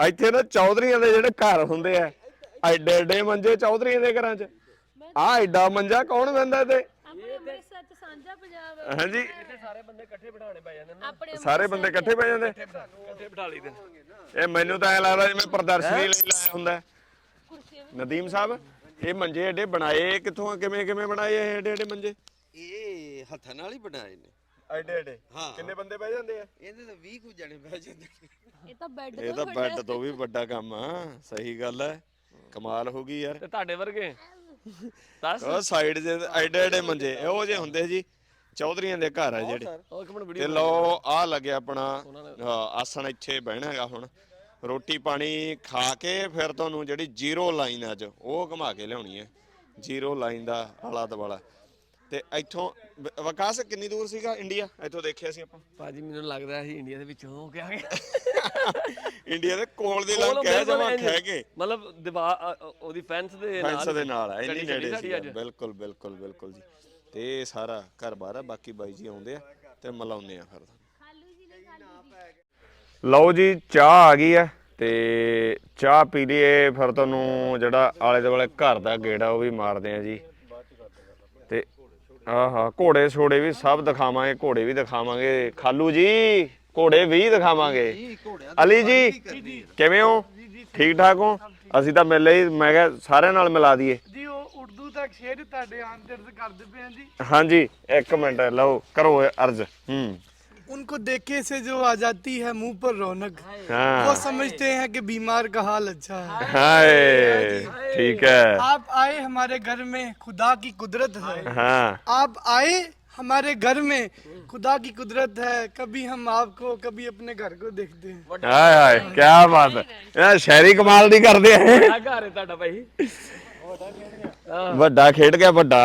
ਇੱਥੇ ਨਾ ਚੌਧਰੀਆਂ ਦੇ ਜਿਹੜੇ ਘਰ ਹੁੰਦੇ ਆ ਐਡੇ ਐਡੇ ਮੰਜੇ ਚੌਧਰੀਆਂ ਦੇ ਘਰਾਂ 'ਚ। ਆ ਐਡਾ ਮੰਜਾ ਕੌਣ ਬੰਦਾ ਤੇ ਆਪਣੇ ਅੰਮ੍ਰਿਤਸਰ ਚ ਸਾਂਝਾ ਪੰਜਾਬ ਹਾਂਜੀ। ਇੱਥੇ ਸਾਰੇ ਬੰਦੇ ਇਕੱਠੇ ਬਿਠਾਣੇ ਪੈ ਜਾਂਦੇ ਨੇ ਆਪਣੇ ਸਾਰੇ ਬੰਦੇ ਇਕੱਠੇ ਬਹਿ ਜਾਂਦੇ? ਇਕੱਠੇ ਬਿਠਾ ਲਈਦੇ ਇਹ ਮੈਨੂੰ ਤਾਂ ਐ ਲੱਗਦਾ ਜਿਵੇਂ ਪ੍ਰਦਰਸ਼ਨੀ ਲਈ ਲਾਇਆ ਹੁੰਦਾ। ਹੈ। ਕੁਰਸੀਆਂ ਨਦੀਮ ਸਾਹਿਬ ਇਹ ਮੰਜੇ ਐਡੇ ਬਣਾਏ ਕਿੱਥੋਂ ਆ? ਕਿਵੇਂ ਕਿਵੇਂ ਬਣਾਏ ਇਹ ਐਡੇ ਐਡੇ ਮੰਜੇ? ਇਹ ਹੱਥਾਂ ਨਾਲ ਹੀ ਬਣਾਏ ਨੇ। ਐਡੇ ਐਡੇ? ਹਾਂ। ਕਿੰਨੇ ਬੰਦੇ ਬਹਿ ਜਾਂਦੇ ਆ? ਇਹਦੇ ਤਾਂ 20 ਕੁ ਜਣੇ ਬਹਿ ਜਾਂਦੇ ਨੇ। ਇਹ ਤਾਂ ਬੈੱਡ ਇਹ ਤਾਂ ਬੈੱਡ ਤੋਂ ਵੀ ਵੱਡਾ ਕੰਮ ਆ। ਸਹੀ ਗੱਲ ਹੈ। ਕਮਾਲ ਹੋ ਗਈ ਯਾਰ। ਤੇ ਤੁਹਾਡੇ ਵਰਗੇ? ਦੱਸ। ਉਹ ਸਾਈਡ ਦੇ ਐਡੇ ਐਡੇ ਮੰਜੇ ਇਹੋ ਜਿਹੇ ਹੁੰਦੇ ਸੀ ਚੌਧਰੀਆਂ ਦੇ ਘਰ ਆ ਜਿਹੜੇ। ਉਹ ਇੱਕ ਮਿੰਟ ਤੇ ਵੀਡੀਓ ਲੋ ਆ ਲੱਗਿਆ ਆਪਣਾ ਹਾਂ, ਆਸਣ ਇੱਥੇ ਬਹਿਣਾ ਹੈਗਾ ਹੁਣ। ਰੋਟੀ ਪਾਣੀ ਖਾ ਕੇ ਫਿਰ ਤੁਹਾਨੂੰ ਜਿਹੜੀ ਜ਼ੀਰੋ ਲਾਈਨ ਅੱਜ ਉਹ ਘੁਮਾ ਕੇ ਲਿਆਉਣੀ ਹੈ। ਜ਼ੀਰੋ ਲਾਈਨ ਦਾ ਆਲਾ ਦਵਾਲਾ ਤੇ ਇੱਥੋਂ ਵ- ਵਿਕਾਸ ਕਿੰਨੀ ਦੂਰ ਸੀਗਾ ਇੰਡੀਆ? ਇੱਥੋਂ ਦੇਖਿਆ ਸੀ ਆਪਾਂ? ਭਾਜੀ ਮੈਨੂੰ ਲੱਗਦਾ ਅਸੀਂ ਇੰਡੀਆ ਦੇ ਵਿੱਚੋਂ ਹੋ ਕੇ ਆ ਗਏ। ਇੰਡੀਆ ਦੇ ਕੋਲ ਦੇ ਕੋਲ ਲੰਘ ਕੇ ਬਿਲਕੁਲ ਜਮਾ ਇੰਝ। ਖਹਿ ਕੇ ਮਤਲਬ ਦੀਵਾਰ ਉਹਦੀ ਫੈਂਸ ਦੇ ਨਾਲ ਫੈਂਸ ਦੇ ਨਾਲ ਆ ਇੰਨੀ ਨੇੜੇ ਸਾਡੀ ਸੀ ਅੱਜ। ਬਿਲਕੁਲ ਬਿਲਕੁਲ ਬਿਲਕੁਲ ਜੀ। ਤੇ ਇਹ ਸਾਰਾ ਘਰ ਬਾਰ ਆ ਬਾਕੀ ਬਾਈ ਜੀ ਆਉਂਦੇ ਆ ਤੇ ਮਿਲਾਉਂਦੇ ਆ ਫਿਰ। ਖਾਲੂ ਜੀ ਨੇ ਖਾਲੂ ਜੀ ਲਓ ਜੀ ਚਾਹ ਆ ਗਈ ਹੈ ਤੇ ਚਾਹ ਪੀ ਲਈਏ ਫਿਰ ਤੁਹਾਨੂੰ ਜਿਹੜਾ ਆਲੇ ਦੁਆਲੇ ਘਰ ਦਾ ਗੇੜਾ ਉਹ ਵੀ ਮਾਰਦੇ ਆ ਜੀ। ਆਹਾ ਘੋੜੇ ਛੋੜੇ ਵੀ ਸਭ ਦਿਖਾਵਾਂਗੇ ਘੋੜੇ ਵੀ ਦਿਖਾਵਾਂਗੇ। ਖਾਲੂ ਜੀ ਘੋੜੇ ਵੀ ਦਿਖਾਵਾਂਗੇ। ਅਲੀ ਜੀ ਕਿਵੇਂ ਹੋ? ਠੀਕ ਠਾਕ ਹੋ? ਅਸੀਂ ਤਾਂ ਮਿਲੇ ਹੀ ਮੈਂ ਕਿਹਾ ਸਾਰਿਆਂ ਨਾਲ ਮਿਲਾ ਦਈਏ। ਜੀ ਉਹ ਉਰਦੂ ਤੱਕ ਸ਼ੇਰ ਤੁਹਾਡੇ ਆਂਦਰ ਕਰਦੇ ਪਏ ਹਾਂ ਜੀ। ਹਾਂਜੀ ਇੱਕ ਮਿੰਟ ਲਓ ਕਰੋ ਅਰਜ਼। ਹੂੰ। उनको देखे से जो आ जाती है मुंह पर रौनक वो ਹਾਂ समझते हैं कि बीमार का हाल अच्छा है ਹਾਏ ਠੀਕ ਹੈ आप आए हमारे घर में खुदा की कुदरत है ਹਾਂ आप आए हमारे घर में खुदा की कुदरत है कभी हम आपको कभी अपने घर को देखते हैं ਹਾਏ ਹਾਏ ਕੀ ਬਾਤ ਹੈ ਇਹ ਸ਼ਾਇਰੀ ਕਮਾਲ ਦੀ ਕਰਦੇ ਆ ਆ ਘਰ ਹੈ ਤੁਹਾਡਾ ਭਾਈ ਵੱਡਾ ਖੇਡ ਗਿਆ ਵੱਡਾ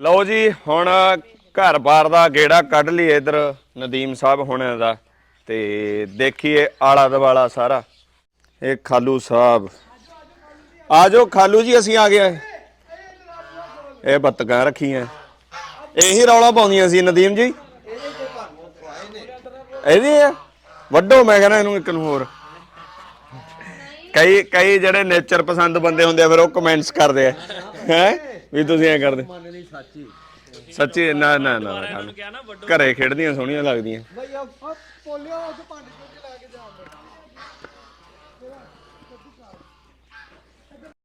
ਲਓ ਜੀ ਹੁਣ ਘਰ-ਬਾਰ ਦਾ ਗੇੜਾ ਕੱਢ ਲਈਏ ਇਧਰ ਨਦੀਮ ਸਾਹਿਬ ਹੁਣਾਂ ਦਾ ਤੇ ਦੇਖੀਏ ਆਲਾ ਦਵਾਲਾ ਸਾਰਾ। ਇਹ ਖਾਲੂ ਸਾਹਿਬ। ਆ ਖਾਲੂ ਜੀ, ਅਸੀਂ ਆ ਗਏ ਇਹ ਬੱਤਕਾਂ ਰੱਖੀਆਂ। ਇਹੀ ਰੌਲਾ ਪਾਉਂਦੀਆਂ ਸੀ ਨਦੀਮ ਜੀ। ਇਹਦੀ ਆ? ਵੱਡੋ, ਮੈਂ ਕਹਿੰਦਾ ਇਹਨੂੰ ਇੱਕ ਨੂੰ ਹੋਰ। ਕਈ ਕਈ ਜਿਹੜੇ ਨੇਚਰ ਪਸੰਦ ਬੰਦੇ ਹੁੰਦੇ ਆ, ਫਿਰ ਉਹ ਕਮੈਂਟਸ ਕਰਦੇ ਆ। ਹੈ? ਵੀ ਤੁਸੀਂ ਐ ਕਰਦੇ। ਸੱਚੀ ਨਾ ਨਾ ਨਾ ਨਾ, ਨਾ। ਘਰੇ ਖੇਡਦੀਆਂ ਸੋਹਣੀਆਂ ਲੱਗਦੀਆਂ।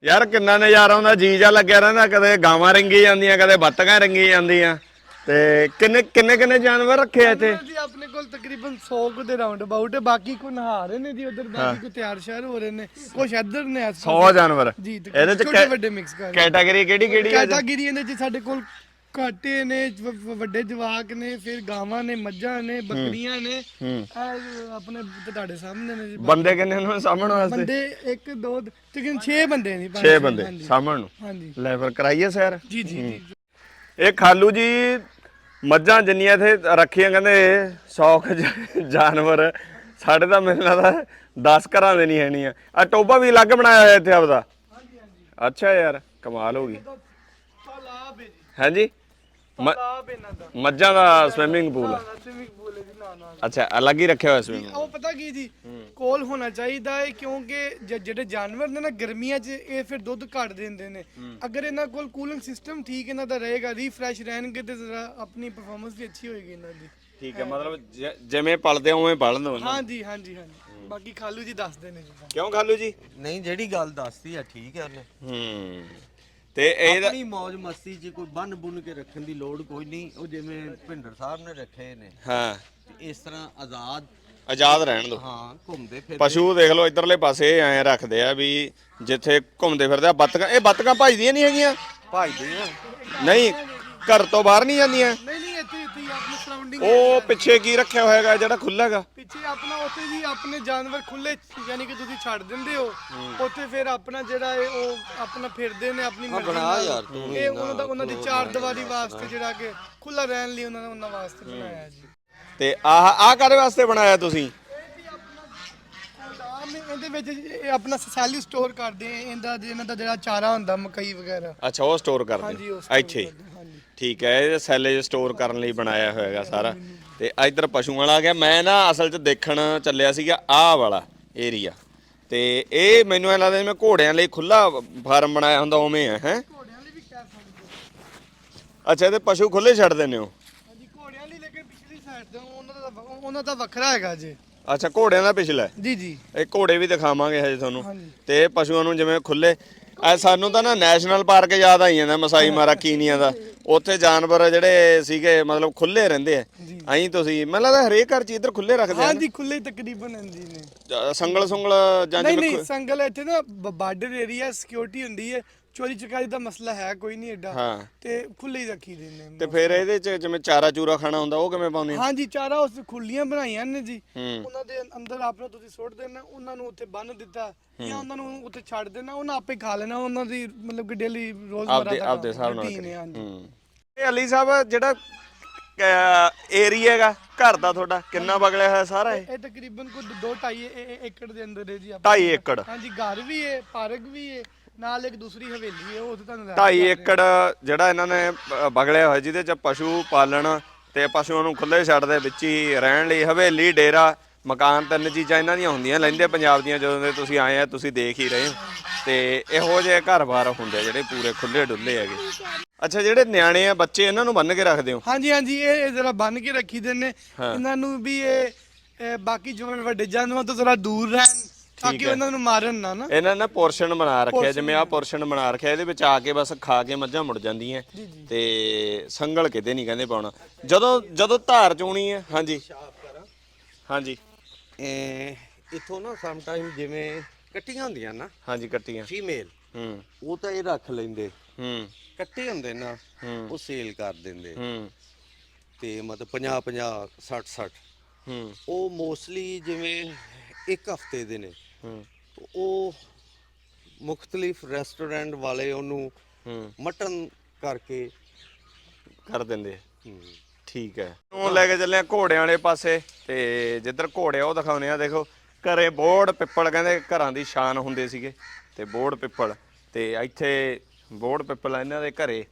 ਯਾਰ ਕਿੰਨਾ ਨਜ਼ਾਰਾ ਆਉਂਦਾ ਜੀ ਜਾ ਲੱਗਿਆ ਰਹਿੰਦਾ ਕਦੇ ਗਾਵਾਂ ਰੰਗੀ ਜਾਂਦੀਆਂ ਕਦੇ ਬੱਤਕਾਂ ਰੰਗੀ ਜਾਂਦੀਆਂ। ਤੇ ਕਿੰਨੇ ਕਿੰਨੇ ਕਿੰਨੇ ਜਾਨਵਰ ਰੱਖੇ ਆ ਇੱਥੇ? ਜੀ ਆਪਣੇ ਕੋਲ ਤਕਰੀਬਨ 100 ਕੁ ਦੇ ਰਾਉਂਡ ਅਬਾਊਟ ਹੈ ਬਾਕੀ ਕੋ ਨਹਾ ਰਹੇ ਨੇ ਜੀ ਉਧਰ ਬਾਕੀ ਕੋ ਤਿਆਰ ਸ਼ਹਿਰ ਹੋ ਰਹੇ ਨੇ ਕੁਛ ਇੱਧਰ ਨੇ ਆਸ 100 ਜਾਨਵਰ। ਜੀ ਇਹਦੇ ਚ ਛੋਟੇ ਕੈ- ਵੱਡੇ ਮਿਕਸ ਕਰ ਕੈਟਾਗਰੀ ਕਿਹੜੀ ਕਿਹੜੀ ਆ ਕੈਟਾਗਰੀ ਇਹਦੇ ਚ ਸਾਡੇ ਕੋਲ ਕਾਟੇ ਨੇ ਵ- ਵ- ਵੱਡੇ ਜਵਾਕ ਨੇ ਫਿਰ ਗਾਵਾਂ ਨੇ ਮੱਝਾਂ ਨੇ ਬੱਕਰੀਆਂ ਨੇ। ਇਹ ਆਪਣੇ ਤੁਹਾਡੇ ਸਾਹਮਣੇ ਨੇ ਜੀ। ਬੰਦੇ ਕਿੰਨੇ ਉਹਨਾਂ ਨੂੰ ਸਾਹਮਣ ਵਾਸਤੇ? ਬੰਦੇ 1 2 ਤਕਰੀਬਨ 6 ਬੰਦੇ ਨੇ ਪੰਜ 6 ਛੇ, ਬੰਦੇ। ਸਾਹਮਣ ਨੂੰ? ਹਾਂਜੀ। ਲੈ ਫਿਰ ਕਰਾਈਏ ਸੈਰ? ਜੀ ਜੀ ਜੀ। ਇਹ ਖਾਲੂ ਜੀ ਮੱਝਾਂ ਜਿੰਨੀਆਂ ਇੱਥੇ ਰੱਖੀਆਂ ਕਹਿੰਦੇ 100 ਕੁ ਜ- ਜਾਨਵਰ। ਸਾਡੇ ਤਾਂ ਮੈਨੂੰ ਲੱਗਦਾ 10 ਘਰਾਂ ਦੇ ਨਹੀਂ ਹੈਣੀਆਂ ਆ ਟੋਬਾ ਵੀ ਅਲੱਗ ਬਣਾਇਆ ਹੋਇਆ ਇੱਥੇ ਆਪਦਾ। ਅੱਛਾ ਯਾਰ ਕਮਾਲ ਹੋ ਗਈ। ਤਾਲਾਬ ਹੈ ਜੀ। ਹਾਂਜੀ? ਮ- ਤਾਲਾਬ ਇਹਨਾਂ ਦਾ। ਮੱਝਾਂ ਦਾ ਸਵਿਮਿੰਗ ਪੂਲ ਸਵਿਮਿੰਗ ਪੂਲ ਹੈ ਜੀ ਨਾ ਨਾ ਅੱਛਾ ਅਲੱਗ ਹੀ ਰੱਖਿਆ ਹੋਇਆ ਸਵਿਮਿੰਗ ਉਹ ਪਤਾ ਕੀ ਜੀ ਕੋਲ ਹੋਣਾ ਚਾਹੀਦਾ ਹੈ ਕਿਉਂਕਿ ਜ- ਜਿਹੜੇ ਜਾਨਵਰ ਨੇ ਨਾ ਗਰਮੀਆਂ 'ਚ ਇਹ ਫਿਰ ਦੁੱਧ ਘੱਟ ਦਿੰਦੇ ਨੇ। ਅਗਰ ਇਹਨਾਂ ਕੋਲ ਕੂਲਿੰਗ ਸਿਸਟਮ ਠੀਕ ਇਹਨਾਂ ਦਾ ਰਹੇਗਾ ਰੀਫਰੈਸ਼ ਰਹਿਣਗੇ ਤੇ ਜ਼ਰਾ ਆਪਣੀ ਪਰਫਾਰਮੈਂਸ ਵੀ ਅੱਛੀ ਹੋਏਗੀ ਇਹਨਾਂ ਦੀ। ਠੀਕ ਹੈ ਮਤਲਬ ਜ- ਜਿਵੇਂ ਪਲਦੇ ਉਵੇਂ ਪਲਣ ਦੋ ਹਾਂਜੀ ਹਾਂਜੀ ਹਾਂਜੀ। ਬਾਕੀ ਖਾਲੂ ਜੀ ਦੱਸਦੇ ਨੇ ਜੀ। ਕਿਉਂ ਖਾਲੂ ਜੀ? ਨਹੀਂ ਜਿਹੜੀ ਗੱਲ ਦੱਸਦੀ ਆ ਠੀਕ ਹੈ ਉਹਨੇ। ਹੂੰ। ਤੇ ਇਹਦਾ ਆਪਣੀ ਮौज ਮਸਤੀ 'ਚ ਕੋਈ ਬੰਨ ਬੁੰਨ ਕੇ ਰੱਖਣ ਦੀ ਲੋੜ ਕੋਈ ਨਹੀਂ। ਉਹ ਜਿਵੇਂ ਭਿੰਡਰ ਸਾਹਿਬ ਨੇ ਰੱਖੇ ਨੇ। ਹਾਂ। ਤੇ ਇਸ ਤਰ੍ਹਾਂ ਆਜ਼ਾਦ ਆਜ਼ਾਦ ਰਹਿਣ ਦੋ ਹਾਂ ਘੁੰਮਦੇ ਫਿਰ ਪਸ਼ੂ ਦੇਖ ਲਓ ਇਧਰਲੇ ਪਾਸੇ ਐ ਰੱਖਦੇ ਆ ਵੀ ਜਿੱਥੇ ਘੁੰਮਦੇ ਫਿਰਦੇ ਆ। ਬੱਤਕਾਂ ਇਹ ਬੱਤਕਾਂ ਭਜਦੀਆਂ ਨਹੀਂ ਹੈਗੀਆਂ? ਆ। ਨਹੀਂ ਘਰ ਤੋਂ ਬਾਹਰ ਨਹੀਂ ਜਾਂਦੀਆਂ? ਨਹੀਂ ਨਹੀਂ ਇੱਥੇ ਆਪਣੇ ਸਰਾਊਂਡਿੰਗ ਉਹ ਪਿੱਛੇ ਕੀ ਰੱਖਿਆ ਹੋਇਆ ਹੈਗਾ ਜਿਹੜਾ ਖੁੱਲ੍ਹਾ ਹੈਗਾ ਪਿੱਛੇ ਆਪਣਾ ਉੱਥੇ ਜੀ ਆਪਣੇ ਜਾਨਵਰ ਖੁੱਲੇ ਯਾਨੀ ਕਿ ਤੁਸੀਂ ਛੱਡ ਦਿੰਦੇ ਹੋ। ਉੱਥੇ ਫਿਰ ਆਪਣਾ ਜਿਹੜਾ ਹੈ ਉਹ ਆਪਣਾ ਫਿਰਦੇ ਨੇ ਆਪਣੀ ਮਰਜ਼ੀ ਬਣਾ ਨਾਲ। ਯਾਰ ਤੂੰ ਇਹ ਉਹਨਾਂ ਦਾ ਉਹਨਾਂ ਦੀ ਚਾਰ ਦੀਵਾਰੀ ਵਾਸਤੇ ਜਿਹੜਾ ਕਿ ਖੁੱਲਾ ਰਹਿਣ ਲਈ ਉਹਨਾਂ ਨੇ ਉਹਨਾਂ ਵਾਸਤੇ ਬਣਾਇਆ ਜੀ। ਤੇ ਆਹ ਆਹ ਕਾਦੇ ਵਾਸਤੇ ਬਣਾਇਆ ਤੁਸੀਂ? ਗੋਦਾਮ ਹੈ, ਇਹਦੇ ਵਿੱਚ ਇਹ ਆਪਣਾ ਸੈਲੀ ਸਟੋਰ ਕਰਦੇ ਆ ਇਹਦਾ ਇਹਨਾਂ ਦਾ ਜਿਹੜਾ ਚਾਰਾ ਹੁੰਦਾ ਮਕਈ ਵਗੈਰਾ। ਅੱਛਾ ਉਹ ਸਟੋਰ ਹਾਂਜੀ ਕਰਦੇ ਉਹ store ਇੱਥੇ ਕਰਦੇ, ਹਾਂਜੀ ਠੀਕ ਹੈ ਇਹ ਸੈਲੇਜ ਸਟੋਰ ਕਰਨ ਲਈ ਬਣਾਇਆ ਹੋਇਆ ਹੈਗਾ ਸਾਰਾ। ਤੇ ਇੱਧਰ ਪਸ਼ੂਆਂ ਵਾਲਾ ਆ ਗਿਆ। ਮੈਂ ਨਾ ਅਸਲ 'ਚ ਦੇਖਣ ਚੱਲਿਆ ਸੀਗਾ ਆਹ ਵਾਲਾ ਏਰੀਆ ਤੇ ਇਹ ਮੈਨੂੰ ਐ ਲੱਗਦਾ ਜਿਵੇਂ ਘੋੜਿਆਂ ਲਈ ਖੁੱਲਾ ਫਾਰਮ ਬਣਾਇਆ ਹੁੰਦਾ ਉਵੇਂ ਹੈ? ਘੋੜਿਆਂ ਲਈ ਵੀ ਕਹਿ ਸਕਦੇ ਅੱਛਾ ਇਹਦੇ ਪਸ਼ੂ ਖੁੱਲੇ ਛੱਡ ਦਿੰਦੇ ਹੋ? ਹਾਂਜੀ ਘੋੜਿਆਂ ਲਈ ਲੇਕਿਨ ਪਿਛਲੀ ਸਾਈਡ ਤੇ ਉਹਨਾਂ ਦਾ ਤਾਂ- ਉਹਨਾਂ ਦਾ ਵੱਖਰਾ ਹੈਗਾ ਜੀ। ਅੱਛਾ ਘੋੜਿਆਂ ਦਾ ਪਿਛਲਾ? ਹੈ। ਜੀ ਜੀ। ਇਹ ਘੋੜੇ ਵੀ ਦਿਖਾਵਾਂਗੇ ਹਜੇ ਤੁਹਾਨੂੰ। ਹਾਂਜੀ। ਤੇ ਪਸ਼ੂਆਂ ਨੂੰ ਜਿਵੇਂ ਖੁੱਲੇ ਐ ਸਾਨੂੰ ਤਾਂ ਨਾ ਨੈਸ਼ਨਲ ਪਾਰਕ ਯਾਦ ਆਈ ਜਾਂਦਾ ਮਸਾਈ ਮਾਰਾ ਕੀਨੀਆ ਦਾ। ਉੱਥੇ ਜਾਨਵਰ ਜਿਹੜੇ ਸੀਗੇ ਮਤਲਬ ਖੁੱਲੇ ਰਹਿੰਦੇ ਆ ਐਂ ਤੁਸੀਂ ਮੈਨੂੰ ਲੱਗਦਾ ਹਰੇਕ ਘਰ ਚ ਇੱਧਰ ਖੁੱਲੇ ਰੱਖਦੇ ਆ ਹਾਂਜੀ ਖੁੱਲੇ ਤਕਰੀਬਨ ਹੁੰਦੀ ਨੇ। ਸੰਗਲ ਸੁੰਗਲ ਜਾਂ ਨਹੀਂ ਜਿਵੇਂ ਨਹੀਂ ਸੰਗਲ ਇੱਥੇ ਨਾ ਬਾਰਡਰ ਏਰੀਆ ਸਿਕਿਉਰਿਟੀ ਹੁੰਦੀ ਹੈ ਚੋਰੀ ਚਕਾਰੀ ਦਾ ਮਸਲਾ ਹੈ ਕੋਈ ਨਹੀਂ ਐਡਾ ਹਾਂ। ਤੇ ਖੁੱਲੇ ਹੀ ਰੱਖੀ ਦਿੰਦੇ ਨੇ ਤੇ ਫਿਰ ਇਹਦੇ ਚ ਜਿਵੇਂ ਚਾਰਾ ਚੂਰਾ ਖਾਣਾ ਹੁੰਦਾ ਉਹ ਕਿਵੇਂ ਪਾਉਂਦੇ ਆ ਹਾਂਜੀ ਚਾਰਾ ਉਸ ਖੁੱਲੀਆਂ ਬਣਾਈਆਂ ਨੇ ਜੀ। ਹੂੰ। ਉਹਨਾਂ ਦੇ ਅੰਦਰ ਆਪਣਾ ਤੁਸੀਂ ਸੁੱਟ ਦੇਣਾ ਉਹਨਾਂ ਨੂੰ ਉੱਥੇ ਬੰਨ ਦਿੱਤਾ ਜਾਂ ਉਹਨਾਂ ਨੂੰ ਉੱਥੇ ਛੱਡ ਦੇਣਾ ਉਹਨਾਂ ਆਪੇ ਖਾ ਲੈਣਾ ਉਹਨਾਂ ਦੀ ਮਤਲਬ ਕਿ ਡੇਲੀ ਰੋਜ਼ਮਰਾ ਆਪਦੇ ਦਾ ਆਪਦੇ ਹਿਸਾਬ ਨਾਲ ਹੈ, ਇਹ ਅਲੀ ਸਾਹਿਬ ਜਿਹੜਾ ਏਰੀਆ ਹੈਗਾ ਘਰ ਦਾ ਤੁਹਾਡਾ ਕਿੰਨਾ ਬਗਲਿਆ ਹੋਇਆ ਸਾਰਾ ਇਹ? ਇਹ ਤਕਰੀਬਨ ਕੋਈ 2 2.5 ਏਕੜ ਦੇ ਅੰਦਰ ਹੈ ਜੀ ਆਪਣਾ। 2.5 ਏਕੜ। ਹਾਂਜੀ ਘਰ ਵੀ ਹੈ ਪਾਰਕ ਵੀ ਹੈ ਨਾਲ ਇੱਕ ਦੂਸਰੀ ਹਵੇਲੀ ਹੈ ਉਹ ਤੇ ਤੁਹਾਨੂੰ ਲੈ 2.5 ਏਕੜ ਜਿਹੜਾ ਇਹਨਾਂ ਨੇ ਅ, ਬਗਲਿਆ ਹੋਇਆ ਜਿਹਦੇ ਚ ਪਸ਼ੂ ਪਾਲਣ ਤੇ ਪਸ਼ੂਆਂ ਨੂੰ ਖੁੱਲੇ ਛੱਡਦੇ ਵਿੱਚ ਹੀ ਰਹਿਣ ਲਈ ਹਵੇਲੀ ਡੇਰਾ ਮਕਾਨ ਤਿੰਨ ਚੀਜ਼ਾਂ ਇਹਨਾਂ ਦੀਆਂ ਹੁੰਦੀਆਂ ਲੈਂਦੇ ਪੰਜਾਬ ਦੀਆਂ ਜਦੋਂ ਦੇ ਤੁਸੀਂ ਆਏ ਆ ਤੁਸੀਂ ਦੇਖ ਹੀ ਰਹੇ ਹੋ। ਤੇ ਇਹੋ ਜਿਹੇ ਘਰ-ਬਾਰ ਹੁੰਦੇ ਆ ਜਿਹੜੇ ਪੂਰੇ ਖੁੱਲੇ ਡੁੱਲੇ ਹੈਗੇ। ਅੱਛਾ ਜਿਹੜੇ ਨਿਆਣੇ ਆ ਬੱਚੇ ਇਹਨਾਂ ਨੂੰ ਬੰਨ ਕੇ ਰੱਖਦੇ ਹੋ? ਹਾਂਜੀ ਹਾਂਜੀ ਇਹ ਇਹ ਜ਼ਰਾ ਬੰਨ ਕੇ ਰੱਖੀ ਦੇ ਨੇ। ਇਹਨਾਂ ਨੂੰ ਵੀ ਇਹ ਇਹ ਬਾਕੀ ਜਿਵੇਂ ਵੱਡੇ ਜਾਨਵਰਾਂ ਤੋਂ ਜ਼ਰਾ ਦੂਰ ਰਹਿਣ ਤਾਂ ਕਿ ਉਹਨਾਂ ਨੂੰ ਮਾਰਨ ਨਾ ਨਾ। ਇਹਨਾਂ ਨੇ ਪੋਰਸ਼ਨ ਬਣਾ ਰੱਖਿਆ ਜਿਵੇਂ ਆਹ ਪੋਰਸ਼ਨ ਬਣਾ ਰੱਖਿਆ ਇਹਦੇ ਵਿੱਚ ਆ ਕੇ ਬਸ ਖਾ ਕੇ ਮੱਝਾਂ ਮੁੜ ਜਾਂਦੀਆਂ। ਤੇ ਸੰਗਲ ਕਿਤੇ ਨਹੀਂ ਕਹਿੰਦੇ ਪਾਉਣਾ। ਜਦੋਂ ਜਦੋਂ ਧਾਰ ਚੋਣੀ ਹੈ ਹਾਂਜੀ। ਹਾਂਜੀ। ਇਹ ਇਥੋਂ ਨਾ ਸਮ ਟਾਈਮ ਜਿਵੇਂ ਕੱਟੀਆਂ ਹੁੰਦੀਆਂ ਨਾ ਹਾਂਜੀ ਕੱਟੀਆਂ। ਫੀਮੇਲ ਹੂੰ। ਉਹ ਤਾਂ ਇਹ ਰੱਖ ਲੈਂਦੇ। ਹੂੰ। ਕੱਟੇ ਹੁੰਦੇ ਨਾ। ਉਹ ਸੇਲ ਕਰ ਦਿੰਦੇ। ਹੂੰ। ਤੇ ਮਤਲਬ 50 50 60 60 ਹੂੰ। ਉਹ ਮੋਸਟਲੀ ਜਿਵੇਂ ਇੱਕ ਹਫ਼ਤੇ ਦੇ ਨੇ। ਉਹ ਮੁxtਲਿਫ ਰੈਸਟੋਰੈਂਟ ਵਾਲੇ ਉਹਨੂੰ ਮਟਨ ਕਰਕੇ ਕਰ ਦਿੰਦੇ ਠੀਕ ਹੈ। ਉਹ ਲੈ ਕੇ ਚੱਲੇ ਆ ਘੋੜਿਆਂ ਵਾਲੇ ਪਾਸੇ ਤੇ ਜਿੱਧਰ ਘੋੜੇ ਆ ਉਹ ਦਿਖਾਉਨੇ ਆ। ਦੇਖੋ ਘਰੇ ਬੋੜ ਪਿੱਪਲ ਕਹਿੰਦੇ ਘਰਾਂ ਦੀ ਸ਼ਾਨ ਹੁੰਦੇ ਸੀਗੇ ਤੇ ਬੋੜ ਪਿੱਪਲ ਤੇ ਇੱਥੇ ਬੋੜ ਪਿੱਪਲ ਇਹਨਾਂ ਦੇ ਘਰੇ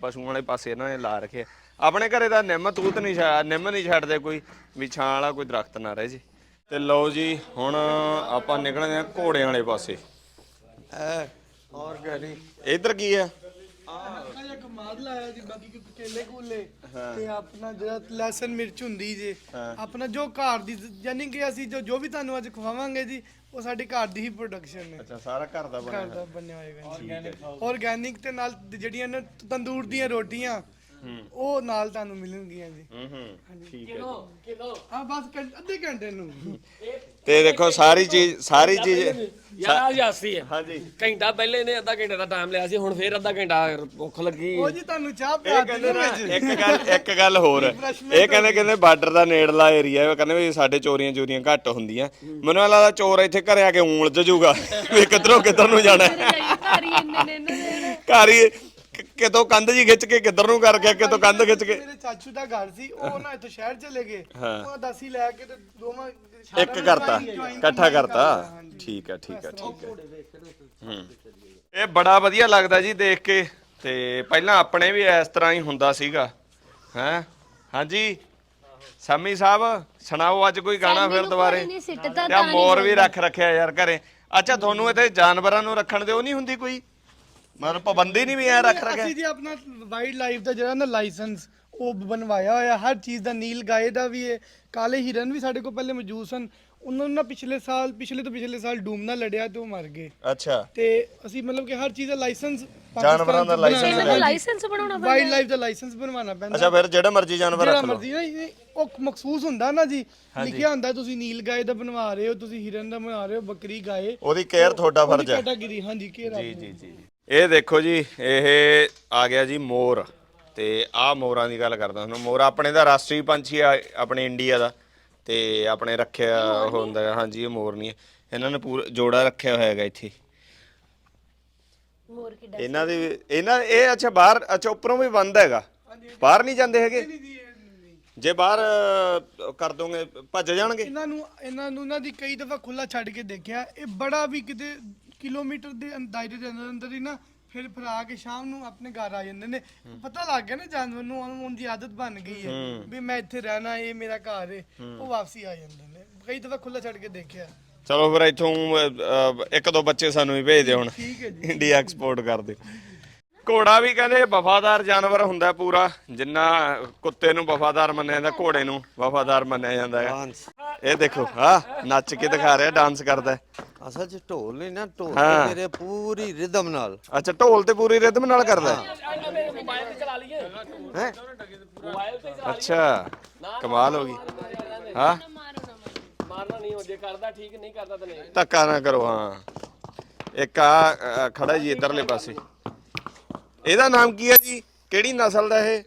ਪਸ਼ੂਆਂ ਵਾਲੇ ਪਾਸੇ ਇਹਨਾਂ ਨੇ ਲਾ ਰੱਖੇ। ਆਪਣੇ ਘਰੇ ਤਾਂ ਨਿੰਮ ਤੂਤ ਨਹੀਂ ਛਾ ਨਿੰਮ ਨਹੀਂ ਛੱਡਦੇ ਕੋਈ ਵੀ ਛਾਂ ਵਾਲਾ ਕੋਈ ਦਰਖਤ ਨਾ ਰਹੇ ਜੀ। ਤੇ ਲਓ ਜੀ ਹੁਣ ਆਪਾਂ ਨਿਕਲਦੇ ਆ ਘੋੜਿਆਂ ਵਾਲੇ ਪਾਸੇ। ਇਹ ਆਰਗੈਨਿਕ ਇੱਧਰ ਕੀ ਆ ਹਲਕਾ ਜਿਹਾ ਕਮਾਦ ਲਾਇਆ ਜੀ ਬਾਕੀ ਕਿ ਕੇਲੇ ਕੂਲੇ। ਤੇ ਆਪਣਾ ਜਿਹੜਾ ਲਸਣ ਮਿਰਚ ਹੁੰਦੀ ਜੇ ਆਪਣਾ ਜੋ ਘਰ ਦੀ ਯਾਨੀ ਕਿ ਅਸੀਂ ਜੋ ਜੋ ਵੀ ਤੁਹਾਨੂੰ ਅੱਜ ਖਵਾਵਾਂਗੇ ਜੀ ਉਹ ਸਾਡੇ ਘਰ ਦੀ ਹੀ ਪ੍ਰੋਡਕਸ਼ਨ ਹੈ। ਅੱਛਾ ਸਾਰਾ ਘਰ ਦਾ ਘਰ ਦਾ ਬਣਿਆ ਹੋਏਗਾ ਆਰਗੈਨਿਕ ਤੇ ਨਾਲ ਜਿਹੜੀਆਂ ਨਾ ਤੰਦੂਰ ਦੀਆਂ ਰੋਟੀਆਂ ਉਹ ਨਾਲ ਤੁਹਾਨੂੰ ਮਿਲਣਗੀਆਂ ਜੀ। ਹੂੰ ਹੂੰ ਠੀਕ ਹੈ ਹਾਂ ਬਸ ਘੰ- ਅੱਧੇ ਘੰਟੇ ਨੂੰ। ਤੇ ਦੇਖੋ ਸਾਰੀ ਚੀਜ਼ ਸਾਰੀ ਚੀਜ਼ ਯਾਰ ਆ ਜਾਸੀ ਹੈ। ਹਾਂਜੀ। ਘੰਟਾ ਪਹਿਲੇ ਨੇ ਅੱਧਾ ਘੰਟੇ ਦਾ ਟਾਈਮ ਲਿਆ ਸੀ ਹੁਣ ਫੇਰ ਅੱਧਾ ਘੰਟਾ ਭੁੱਖ ਲੱਗੀ। ਉਹ ਜੀ ਤੁਹਾਨੂੰ ਚਾਹ ਪਿਆ ਇਹ ਕਹਿੰਦੇ ਨਾ ਇੱਕ ਗੱਲ ਇੱਕ ਗੱਲ ਹੋਰ। ਇਹ ਕਹਿੰਦੇ ਕਹਿੰਦੇ ਬਾਰਡਰ ਦਾ ਨੇੜਲਾ ਏਰੀਆ ਹੈ। ਕਹਿੰਦੇ ਵੀ ਸਾਡੇ ਚੋਰੀਆਂ ਚੋਰੀਆਂ ਘੱਟ ਹੁੰਦੀਆਂ। ਮੈਨੂੰ ਐਂ ਲੱਗਦਾ ਚੋਰ ਇੱਥੇ ਘਰੇ ਆ ਕੇ ਉਂਲਝ ਜੂਗਾ ਵੀ ਕਿੱਧਰੋਂ ਕਿੱਧਰ ਨੂੰ ਜਾਣਾ ਹੈ। ਘਰ ਹੀ ਇੰਨੇ ਨੇ ਇਹਨਾਂ ਦੇ ਘਰ ਹੀ ਕਿਤੋਂ ਕੰਧ ਜੀ ਖਿੱਚ ਕੇ ਕਿੱਧਰ ਨੂੰ ਕਰ ਗਿਆ ਕਿਤੋਂ ਕੰਧ ਖਿੱਚ ਕੇ। ਮੇਰੇ ਚਾਚੂ ਦਾ ਘਰ ਸੀ ਉਹ ਨਾ ਇੱਥੋਂ ਸ਼ਹਿਰ ਚਲੇ ਗਏ। ਹਾਂ। ਉਹ ਦਾਸੀ ਲੈ ਕੇ ਤੇ ਦੋਵਾਂ ਇੱਕ ਕਰਤਾ ਇਕੱਠਾ ਕਰਤਾ। ਠੀਕ ਹੈ ਠੀਕ ਹੈ ਠੀਕ ਹੈ ਹੂੰ। ਇਹ ਬੜਾ ਵਧੀਆ ਲੱਗਦਾ ਜੀ ਦੇਖ ਕੇ। ਤੇ ਪਹਿਲਾਂ ਆਪਣੇ ਵੀ ਇਸ ਤਰ੍ਹਾਂ ਹੀ ਹੁੰਦਾ ਸੀਗਾ। ਹੈ? ਹਾਂਜੀ? ਸਾਮੀ ਸਾਹਿਬ ਸੁਣਾਓ ਅੱਜ ਕੋਈ ਗਾਣਾ ਫਿਰ ਦੁਬਾਰੇ? ਨਹੀਂ ਸਿੱਟਦਾ ਮੋਰ ਵੀ ਰੱਖ ਰੱਖਿਆ ਯਾਰ ਘਰੇ। ਅੱਛਾ ਤੁਹਾਨੂੰ ਇੱਥੇ ਜਾਨਵਰਾਂ ਨੂੰ ਰੱਖਣ ਦੇ ਉਹ ਨਹੀਂ ਹੁੰਦੀ ਕੋਈ? ਮਤਲਬ ਪਾਬੰਦੀ ਨਹੀਂ ਵੀ ਐ ਰੱਖ ਰੱਖਿਆ। ਅਸੀਂ ਜੀ ਆਪਣਾ ਵਾਈਲਡ ਲਾਈਫ ਦਾ ਜਿਹੜਾ ਨਾ ਲਾਇਸੈਂਸ ਉਹ ਬਣਵਾਇਆ ਹੋਇਆ ਹਰ ਚੀਜ਼ ਦਾ ਨੀਲ ਗਾਏ ਦਾ ਵੀ ਹੈ ਕਾਲੇ ਹਿਰਨ ਵੀ ਸਾਡੇ ਕੋਲ ਪਹਿਲੇ ਮੌਜੂਦ ਸਨ। ਉਹਨਾਂ ਨੂੰ ਨਾ ਪਿਛਲੇ ਸਾਲ ਪਿਛਲੇ ਤੋਂ ਪਿਛਲੇ ਸਾਲ ਡੂਮ ਨਾਲ ਲੜਿਆ ਤੇ ਉਹ ਮਰ ਗਏ। ਅੱਛਾ। ਤੇ ਅਸੀਂ ਮਤਲਬ ਕਿ ਹਰ ਚੀਜ਼ ਦਾ ਲਾਇਸੈਂਸ ਜਾਨਵਰਾਂ ਦਾ ਇਹਨਾਂ ਦਾ ਲਾਇਸੈਂਸ ਬਣਾਉਣਾ ਪੈਂਦਾ। ਵਾਈਲਡ ਲਾਈਫ ਦਾ ਲਾਇਸੈਂਸ ਬਣਵਾਉਣਾ ਪੈਂਦਾ। ਅੱਛਾ ਫਿਰ ਜਿਹੜਾ ਮਰਜ਼ੀ ਜਾਨਵਰ ਜਿਹੜਾ ਰੱਖ ਲਓ। ਮਰਜ਼ੀ ਨਾ ਇਹ- ਉਹ ਮਖਸੂਸ ਹੁੰਦਾ ਨਾ ਜੀ ਲਿਖਿਆ ਹੁੰਦਾ ਤੁਸੀਂ ਨੀਲ ਗਾਏ ਦਾ ਬਣਵਾ ਰਹੇ ਹੋ ਤੁਸੀਂ ਹਿਰਨ ਦਾ ਬਣਾ ਰਹੇ ਹੋ ਬੱਕਰੀ ਗਾਏ। ਉਹਦੀ ਕੇਅਰ ਤੁਹਾਡਾ ਫਰਜ਼ ਹੈ। ਕੈਟਾਗਰੀ ਹਾਂਜੀ ਕੀ ਰੱਬ ਜੀ ਜੀ ਜੀ। ਇਹ ਦੇਖੋ ਜੀ ਇਹ ਆ ਗਿਆ ਜੀ ਮੋਰ। ਤੇ ਆਹ ਮੋਰਾਂ ਦੀ ਗੱਲ ਕਰਦਾ ਤੁਹਾਨੂੰ। ਮੋਰ ਆਪਣੇ ਦਾ ਰਾਸ਼ਟਰੀ ਪੰਛੀ ਆ ਆਪਣੇ ਇੰਡੀਆ ਦਾ। ਤੇ ਆਪਣੇ ਰੱਖਿਆ ਹੁੰਦਾ ਹੈ, ਹਾਂਜੀ ਇਹ ਮੋਰ ਨਹੀਂ ਹੈ। ਇਹਨਾਂ ਨੇ ਪੂਰਾ ਜੋੜਾ ਰੱਖਿਆ ਹੋਇਆ ਹੈਗਾ ਇੱਥੇ। ਮੋਰ ਕਿੱਡਾ ਇਹਨਾਂ ਦੇ ਇਹਨਾਂ ਇਹ ਅੱਛਾ ਬਾਹਰ ਅੱਛਾ ਉੱਪਰੋਂ ਵੀ ਬੰਦ ਹੈਗਾ। ਬਾਹਰ ਨਹੀਂ ਜਾਂਦੇ ਹੈਗੇ? ਜੇ ਬਾਹਰ ਕਰ ਦੋਗੇ ਭੱਜ ਜਾਣਗੇ? ਇਹਨਾਂ ਨੂੰ ਇਹਨਾਂ ਨੂੰ ਨਾ ਦੀ ਕਈ ਦਫਾ ਖੁੱਲਾ ਛੱਡ ਕੇ ਦੇਖਿਆ। ਇਹ ਬੜਾ ਵੀ ਕਿਤੇ ਕਿਲੋਮੀਟਰ ਦੇ ਅੰ- ਦਾਇਰੇ ਦੇ ਅੰਦਰ ਅੰਦਰ ਹੀ ਨਾ ਫਿਰ ਫਰਾ ਕੇ ਸ਼ਾਮ ਨੂੰ ਆਪਣੇ ਘਰ ਆ ਜਾਂਦੇ ਨੇ। ਪਤਾ ਲੱਗ ਗਿਆ ਨਾ ਜਾਨਵਰ ਨੂੰ ਉਹਨੂੰ ਉਹਦੀ ਆਦਤ ਬਣ ਗਈ ਹੈ ਵੀ ਮੈਂ ਇੱਥੇ ਰਹਿਣਾ ਇਹ ਮੇਰਾ ਘਰ ਹੈ। ਉਹ ਵਾਪਸੀ ਆ ਜਾਂਦੇ ਨੇ। ਕਈ ਦਫਾ ਖੁੱਲਾ ਛੱਡ ਕੇ ਦੇਖਿਆ। ਚਲੋ ਫਿਰ ਇੱਥੋਂ ਅਹ, ਅਹ, ਇੱਕ ਦੋ ਬੱਚੇ ਸਾਨੂੰ ਵੀ ਭੇਜ ਦਿਓ ਹੁਣ। ਠੀਕ ਹੈ ਜੀ। ਇੰਡੀਆ ਐਕਸਪੋਰਟ ਕਰ ਦਿਓ ਘੋੜਾ ਵੀ ਕਹਿੰਦੇ ਵਫਾਦਾਰ ਜਾਨਵਰ ਹੁੰਦਾ ਪੂਰਾ ਜਿੰਨਾ ਕੁੱਤੇ ਨੂੰ ਵਫਾਦਾਰ ਮੰਨਿਆ ਜਾਂਦਾ ਘੋੜੇ ਨੂੰ ਵਫਾਦਾਰ ਮੰਨਿਆ ਜਾਂਦਾ ਹੈ। ਡਾਂਸ ਇਹ ਦੇਖੋ ਹਾਂ ਨੱਚ ਕੇ ਦਿਖਾ ਰਿਹਾ ਡਾਂਸ ਕਰਦਾ ਹੈ। ਅਸਲ 'ਚ ਢੋਲ ਨਹੀਂ ਨਾ ਢੋਲ ਹਾਂ। ਮੇਰੇ ਪੂਰੀ ਰਿਦਮ ਨਾਲ। ਅੱਛਾ ਢੋਲ ਤੇ ਪੂਰੀ ਰਿਦਮ ਨਾਲ ਕਰਦਾ ਹੈ। ਮੋਬਾਈਲ ਤੇ ਚਲਾ ਲਈਏ ਹੈ? ਮੋਬਾਈਲ ਤੇ ਅੱਛਾ ਕਮਾਲ ਹੋ ਗਈ। ਹਾਂ। ਮਾਰਨਾ ਨਹੀਂ ਹੋ ਜੇ ਕਰਦਾ ਠੀਕ ਨਹੀਂ ਕਰਦਾ ਤਾਂ ਨਹੀਂ ਧੱਕਾ ਨਾ ਕਰੋ ਹਾਂ। ਇੱਕ ਆ ਅ, ਖੜਾ ਜੀ ਇਧਰਲੇ ਪਾਸੇ। ਇਹਦਾ ਨਾਮ ਕੀ ਹੈ ਜੀ? ਕਿਹੜੀ ਨਸਲ ਦਾ ਇਹ?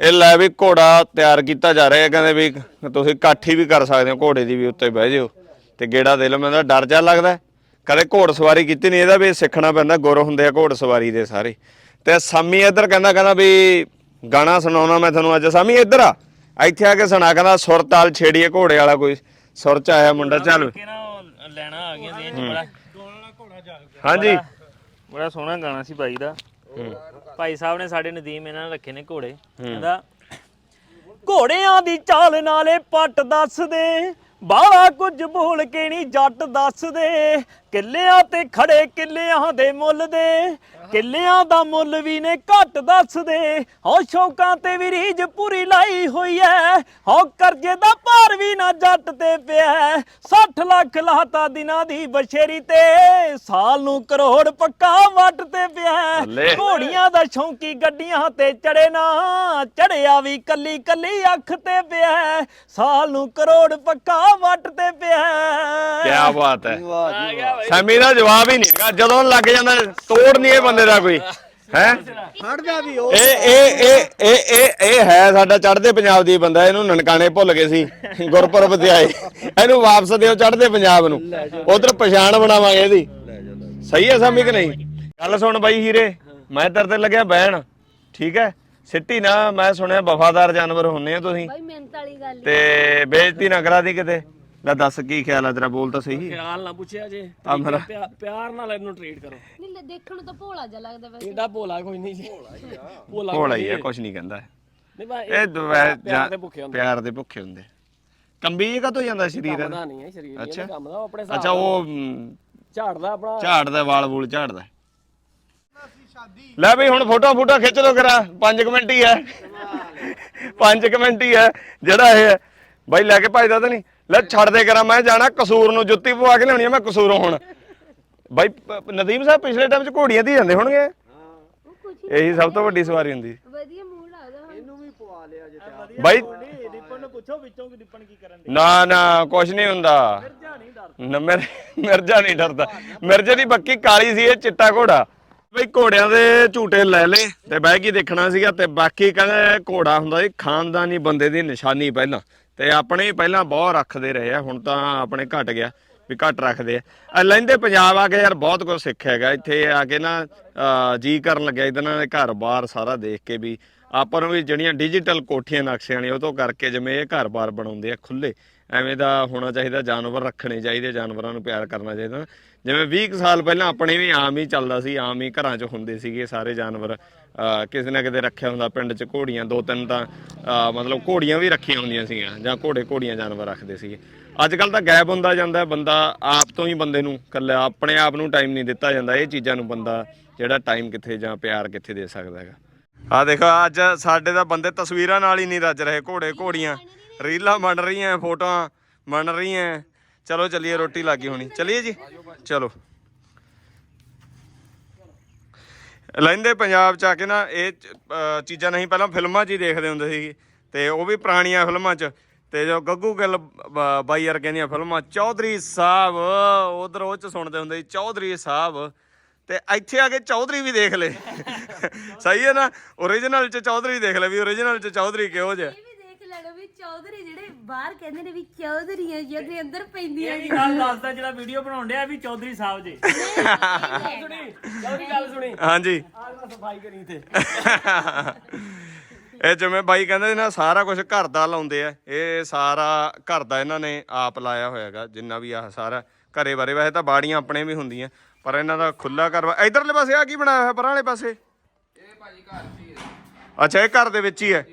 ਇਹ ਲੈ ਵੀ ਘੋੜਾ ਤਿਆਰ ਕੀਤਾ ਜਾ ਰਿਹਾ ਹੈ ਕਹਿੰਦੇ ਵੀ ਤੁਸੀਂ ਕਾਠੀ ਵੀ ਕਰ ਸਕਦੇ ਹੋ ਘੋੜੇ ਦੀ ਵੀ ਉੱਤੇ ਬਹਿ ਜਿਓ। ਤੇ ਗੇੜਾ ਦੇ ਲਓ ਮੈਨੂੰ ਤਾਂ ਡਰ ਜਾ ਲੱਗਦਾ। ਕਦੇ ਘੋੜ ਸਵਾਰੀ ਕੀਤੀ ਨਹੀਂ ਇਹਦਾ ਵੀ ਸਿੱਖਣਾ ਪੈਂਦਾ ਗੁਰ ਹੁੰਦੇ ਆ ਘੋੜ ਸਵਾਰੀ ਦੇ ਸਾਰੇ। ਤੇ ਸਾਮੀ ਇੱਧਰ ਕਹਿੰਦਾ ਕਹਿੰਦਾ ਵੀ ਗਾਣਾ ਸੁਣਾਉਣਾ ਮੈਂ ਤੁਹਾਨੂੰ ਅੱਜ। ਸਾਮੀ ਇੱਧਰ ਆ। ਇੱਥੇ ਆ ਕੇ ਸੁਣਾ ਕਹਿੰਦਾ ਸੁਰ ਤਾਲ ਛੇੜੀਏ ਘੋੜੇ ਵਾਲਾ ਕੋਈ ਸੁਰ ਚ ਆਇਆ ਮੁੰਡਾ ਚੱਲ। ਲੈਣਾ ਆ ਗਿਆ ਦੇ ਚ ਬੜਾ। ਹਾਂਜੀ। ਬੜਾ ਸੋਹਣਾ ਗਾਣਾ ਸੀ ਬਾਈ ਦਾ। ਭਾਈ ਸਾਹਿਬ ਨੇ ਸਾਡੇ ਨਦੀਮ ਇਹਨਾਂ ਨੇ ਰੱਖੇ ਨੇ ਘੋੜੇ। ਕਹਿੰਦਾ ਘੋੜਿਆਂ ਦੀ ਚਾਲ ਨਾਲੇ ਪੱਟ ਦੱਸ ਦੇ ਬਾਹਲਾ ਕੁਝ ਬੋਲ ਕੇ ਨਹੀਂ ਜੱਟ ਦੱਸ ਦੇ। ਕਿੱਲਿਆਂ ਤੇ ਖੜੇ ਕਿੱਲਿਆਂ ਦੇ ਮੁੱਲ ਦੇ। ਕਿੱਲਿਆਂ ਦਾ ਮੁੱਲ ਵੀ ਨੇ ਘੱਟ ਦੱਸ ਦੇ। ਹੋ ਸ਼ੌਕਾਂ ਤੇ ਵੀ ਰੀਝ ਪੂਰੀ ਲਾਈ ਹੋਈ ਐ। ਹੋ ਕਰਜ਼ੇ ਦਾ ਭਾਰ ਵੀ ਨਾ ਜੱਟ ਤੇ ਪਿਆ 60 ਲੱਖ ਲਾਤਾ ਦਿਨਾਂ ਦੀ ਬਸ਼ੇਰੀ ਤੇ। ਸਾਲ ਨੂੰ ਕਰੋੜ ਪੱਕਾ ਵੱਟ ਤੇ ਪਿਆ। ਘੋੜੀਆਂ ਦਾ ਸ਼ੌਂਕੀ ਗੱਡੀਆਂ ਤੇ ਚੜੇ ਨਾ। ਚੜਿਆ ਵੀ ਕੱਲੀ ਕੱਲੀ ਅੱਖ ਤੇ ਪਿਆ ਸਾਲ ਨੂੰ ਕਰੋੜ ਪੱਕਾ ਵੱਟ ਤੇ ਪਿਆ ਕੀ ਬਾਤ ਹੈ ਵਾਹ ਜੀ ਵਾਹ। ਸੈਮੀ ਦਾ ਜਵਾਬ ਹੀ ਨਹੀਂ ਹੈਗਾ। ਜਦੋਂ ਲੱਗ ਜਾਂਦਾ ਤੋੜ ਨਹੀਂ ਇਹ ਬੰਦੇ ਦਾ ਕੋਈ। ਹੈ? ਖੜਦਾ ਵੀ ਉਹ। ਇਹ ਇਹ ਇਹ ਇਹ ਇਹ ਇਹ ਹੈ ਸਾਡਾ ਚੜ੍ਹਦੇ ਪੰਜਾਬ ਦੀ ਬੰਦਾ। ਇਹਨੂੰ ਨਨਕਾਣੇ ਭੁੱਲ ਗਏ ਸੀ। ਗੁਰਪੁਰਬ ਤੇ ਆਏ। ਇਹਨੂੰ ਵਾਪਸ ਦਿਓ ਚੜ੍ਹਦੇ ਪੰਜਾਬ ਨੂੰ। ਉਧਰ ਪਛਾਣ ਬਣਾਵਾਂਗੇ ਇਹਦੀ। ਸਹੀ ਹੈ ਸਾਮੀ ਕਿ ਨਹੀਂ? ਗੱਲ ਸੁਣ ਬਾਈ ਹੀਰੇ। ਮੈਂ ਤੇਰੇ ਤੇ ਲੱਗਿਆ ਬਹਿਣ। ਠੀਕ ਹੈ? ਸਿੱਟੀ ਨਾ। ਮੈਂ ਸੁਣਿਆ ਵਫਾਦਾਰ ਜਾਨਵਰ ਹੁੰਨੇ ਆ ਤੁਸੀਂ। ਬਾਈ ਮਿਹਨਤ ਵਾਲੀ ਗੱਲ ਤੇ ਬੇਇੱਜ਼ਤੀ ਨਾ ਕਰਾ ਦੀ ਕਿਤੇ। ਲੈ ਦੱਸ ਕੀ ਖਿਆਲ ਆ ਤੇਰਾ? ਬੋਲ ਤਾਂ ਸਹੀ। ਖਿਆਲ ਨਾ ਪੁੱਛਿਆ ਜੇ। ਆ ਮੇਰਾ ਪਿਆ- ਪਿਆਰ ਨਾਲ ਇਹਨੂੰ ਟ੍ਰੀਟ ਕਰੋ। ਨਹੀਂ ਲੈ, ਦੇਖਣ ਨੂੰ ਤਾਂ ਭੋਲਾ ਜਿਹਾ ਲੱਗਦਾ ਵੈਸੇ। ਇਹਦਾ ਭੋਲਾ ਕੋਈ ਨਹੀਂ ਜੀ। ਭੋਲਾ ਭੋਲਾ ਹੀ ਹੈ ਕੁਝ ਨਹੀਂ। ਕਹਿੰਦਾ। ਨਹੀਂ ਬਾ ਇਹ ਦੁਆ- ਪਿਆਰ ਦੇ ਭੁੱਖੇ ਹੁੰਦੇ। ਪਿਆਰ ਦੇ ਭੁੱਖੇ ਹੁੰਦੇ। ਕੰਬੀ ਕਾ ਤੋਂ ਜਾਂਦਾ ਸਰੀਰ? ਪਤਾ ਨਹੀਂ ਹੈ ਸਰੀਰ ਅੱਛਾ। ਇਹਦਾ ਕੰਮ ਦਾ ਉਹ ਆਪਣੇ ਹਿਸਾਬ ਅੱਛਾ ਉਹ ਮ, ਝਾੜਦਾ ਆਪਣਾ। ਝਾੜਦਾ ਵਾਲ ਵੂਲ ਝਾੜਦਾ। ਲੈ ਵੀ ਹੁਣ ਫੋਟੋ ਫੋਟੋ ਖਿੱਚ ਲੋ ਕਰਾ। 5 ਮਿੰਟ ਹੀ ਹੈ। 5 ਮਿੰਟ ਹੀ ਹੈ। ਜਿਹੜਾ ਇਹ ਹੈ। ਬਾਈ ਲੈ ਕੇ ਭਜਦਾ ਤਾਂ ਨਹੀਂ। ਲੈ ਛੱਡ ਦੇ ਕਰਾਂ ਮੈਂ ਜਾਣਾ ਕਸੂਰ ਨੂੰ ਜੁੱਤੀ ਪਵਾ ਕੇ ਲਿਆਉਣੀ ਆ ਮੈਂ ਕਸੂਰੋਂ ਹੁਣ। ਬਾਈ ਪ- ਨਦੀਮ ਸਾਹਿਬ ਪਿਛਲੇ ਟਾਈਮ ਚ ਘੋੜੀਆਂ ਦੀ ਜਾਂਦੇ ਹੋਣਗੇ। ਉਹ ਇਹੀ ਸਭ ਤੋਂ ਵੱਡੀ ਸਵਾਰੀ ਹੁੰਦੀ। ਵਧੀਆ ਮੂਡ ਲੱਗਦਾ ਹੁਣ। ਇਹਨੂੰ ਵੀ ਪਵਾ ਲਿਆ ਜੇ ਬਾਈ ਰਿਪਨ ਨੂੰ ਪੁੱਛੋ ਵਿੱਚੋਂ ਕਿ ਰਿਪਨ ਕੀ ਕਰਨ ਨਾ ਨਾ ਕੁਛ ਨਹੀਂ ਹੁੰਦਾ। ਨਾ ਮਿਰ ਮਿਰਜਾ ਨਹੀਂ ਡਰਦਾ। ਮਿਰਜੇ ਦੀ ਬੱਕੀ ਕਾਲੀ ਸੀ ਇਹ ਚਿੱਟਾ ਘੋੜਾ। ਬਈ ਘੋੜਿਆਂ ਦੇ ਝੂਟੇ ਲੈ ਲੇ ਤੇ ਬਹਿ ਕੇ ਦੇਖਣਾ ਸੀਗਾ ਤੇ ਬਾਕੀ ਕਹਿੰਦੇ ਘੋੜਾ ਹੁੰਦਾ ਸੀ ਖਾਨਦਾਨੀ ਬੰਦੇ ਦੀ ਨਿਸ਼ਾਨੀ ਪਹਿਲਾਂ। ਤੇ ਆਪਣੇ ਪਹਿਲਾਂ ਬਹੁਤ ਰੱਖਦੇ ਰਹੇ ਆ ਹੁਣ ਤਾਂ ਆਪਣੇ ਘਟ ਗਿਆ ਵੀ ਘੱਟ ਰੱਖਦੇ ਆ। ਆ ਲੈਂਦੇ ਪੰਜਾਬ ਆ ਕੇ ਯਾਰ ਬਹੁਤ ਕੁਝ ਸਿੱਖਿਆ ਹੈਗਾ ਇੱਥੇ ਆ ਕੇ ਨਾ ਅਹ, ਜੀ ਕਰਨ ਲੱਗਿਆ ਇਹਨਾਂ ਦੇ ਘਰ-ਬਾਰ ਸਾਰਾ ਦੇਖ ਕੇ ਵੀ ਆਪਾਂ ਨੂੰ ਵੀ ਜਿਹੜੀਆਂ ਡਿਜੀਟਲ ਕੋਠੀਆਂ ਨਕਸ਼ਿਆਂ ਨੇ ਉਹ ਤੋਂ ਕਰਕੇ ਜਿਵੇਂ ਇਹ ਘਰ-ਬਾਰ ਬਣਾਉਂਦੇ ਆ ਖੁੱਲੇ ਐਵੇਂ ਦਾ ਹੋਣਾ ਚਾਹੀਦਾ ਜਾਨਵਰ ਰੱਖਣੇ ਚਾਹੀਦੇ ਜਾਨਵਰਾਂ ਨੂੰ ਪਿਆਰ ਕਰਨਾ ਚਾਹੀਦਾ। ਜਿਵੇਂ 20 ਕੁ ਸਾਲ ਪਹਿਲਾਂ ਆਪਣੇ ਵੀ ਆਮ ਹੀ ਚੱਲਦਾ ਸੀ ਆਮ ਹੀ ਘਰਾਂ 'ਚ ਹੁੰਦੇ ਸੀਗੇ ਸਾਰੇ ਜਾਨਵਰ। ਕਿਸੇ ਨਾ ਕਿਤੇ ਰੱਖਿਆ ਹੁੰਦਾ ਪਿੰਡ 'ਚ ਘੋੜੀਆਂ, ਦੋ ਤਿੰਨ ਤਾਂ ਮਤਲਬ ਘੋੜੀਆਂ ਵੀ ਰੱਖੀਆਂ ਹੁੰਦੀਆਂ ਸੀਗੀਆਂ, ਜਾਂ ਘੋੜੇ ਘੋੜੀਆਂ ਜਾਨਵਰ ਰੱਖਦੇ ਸੀਗੇ। ਅੱਜ ਕੱਲ ਤਾਂ ਗਾਇਬ ਹੁੰਦਾ ਜਾਂਦਾ, ਬੰਦਾ ਆਪ ਤੋਂ ਹੀ ਬੰਦੇ ਨੂੰ ਕੱਲਾ ਆਪਣੇ ਆਪ ਨੂੰ ਟਾਈਮ ਨਹੀਂ ਦਿੱਤਾ ਜਾਂਦਾ, ਇਹ ਚੀਜ਼ਾਂ ਨੂੰ ਬੰਦਾ ਜਿਹੜਾ ਟਾਈਮ ਕਿੱਥੇ ਜਾਂ ਪਿਆਰ ਕਿੱਥੇ ਦੇ ਸਕਦਾ ਹੈਗਾ। ਆ ਦੇਖੋ, ਅੱਜ ਸਾਡੇ ਤਾਂ ਬੰਦੇ ਤਸਵੀਰਾਂ ਨਾਲ ਹੀ ਨਹੀਂ ਰੱਜ ਰਹੇ, ਘੋੜੇ ਘੋੜੀਆਂ। ਰੀਲਾਂ ਬਣ ਰਹੀਆਂ, ਫੋਟੋਆਂ ਬਣ ਰਹੀਆਂ। ਚਲੋ, ਚੱਲੀਏ, ਰੋਟੀ ਲੱਗੀ ਹੋਣੀ। ਚਲਿਏ ਜੀ? ਚਲੋ। ਲੈਂਦੇ ਪੰਜਾਬ ਚ ਆ ਕੇ ਨਾ ਇਹ ਚੀਜ਼ਾਂ ਨਹੀਂ ਪਹਿਲਾਂ ਫਿਲਮਾਂ 'ਚ ਹੀ ਦੇਖਦੇ ਹੁੰਦੇ ਸੀ ਤੇ ਉਹ ਵੀ ਪੁਰਾਣੀਆਂ ਫਿਲਮਾਂ 'ਚ। ਤੇ ਜੋ ਗੱਗੂ ਗਿੱਲ ਬਾਈ ਵਰਗੇ ਦੀਆਂ ਫਿਲਮਾਂ ਚੌਧਰੀ ਸਾਹਿਬ ਉਧਰ ਉਹ 'ਚ ਸੁਣਦੇ ਹੁੰਦੇ ਸੀ ਚੌਧਰੀ ਸਾਹਿਬ। ਤੇ ਇੱਥੇ ਆ ਕੇ ਚੌਧਰੀ ਵੀ ਦੇਖ ਲੈ ਸਹੀ ਹੈ ਨਾ? Origignal 'ਚ ਚੌਧਰੀ ਦੇਖ ਲੈ ਵੀ origignal 'ਚ ਚੌਧਰੀ ਕਿਹੋ ਜਿਹਾ। ਵੀ ਵੀ ਚੌਧਰੀ ਜਿਹੜੇ ਬਾਹਰ ਕਹਿੰਦੇ ਨੇ ਵੀ ਚੌਧਰੀ ਆ ਜਿਹਦੇ ਅੰਦਰ ਪੈਂਦੀਆਂ ਇਹ ਗੱਲ ਦੱਸਦਾ ਜਿਹੜਾ ਵੀਡੀਓ ਬਣਾਉਣ ਡਿਆ ਵੀ ਚੌਧਰੀ ਸਾਹਿਬ ਜੀ। ਸੁਣੀ ਚੌਦੀ ਗੱਲ ਸੁਣੀ। ਹਾਂਜੀ। ਆਹ ਨਾ ਸਫ਼ਾਈ ਕਰੀ ਤੇ ਇਹ ਜਿਵੇਂ ਬਾਈ ਕਹਿੰਦੇ ਨਾ ਸਾਰਾ ਕੁਝ ਘਰ ਦਾ ਲਾਉਂਦੇ ਆ। ਇਹ ਸਾਰਾ ਘਰ ਦਾ ਇਹਨਾਂ ਨੇ ਆਪ ਲਾਇਆ ਹੋਇਆਗਾ ਜਿੰਨਾ ਵੀ ਆਹ ਸਾਰਾ ਘਰੇ ਬਾਰੇ। ਵੈਸੇ ਤਾਂ ਬਾੜੀਆਂ ਆਪਣੇ ਵੀ ਹੁੰਦੀਆਂ ਪਰ ਇਹਨਾਂ ਦਾ ਖੁੱਲਾ ਕਰਵਾ ਇਧਰਲੇ ਪਾਸੇ ਆ ਕੀ ਬਣਾਇਆ ਹੋਇਆ ਪਰਾਂ ਵਾਲੇ ਪਾਸੇ? ਅੱਛਾ ਇਹ ਘਰ ਦੇ ਵਿੱਚ ਹੀ ਹੈ।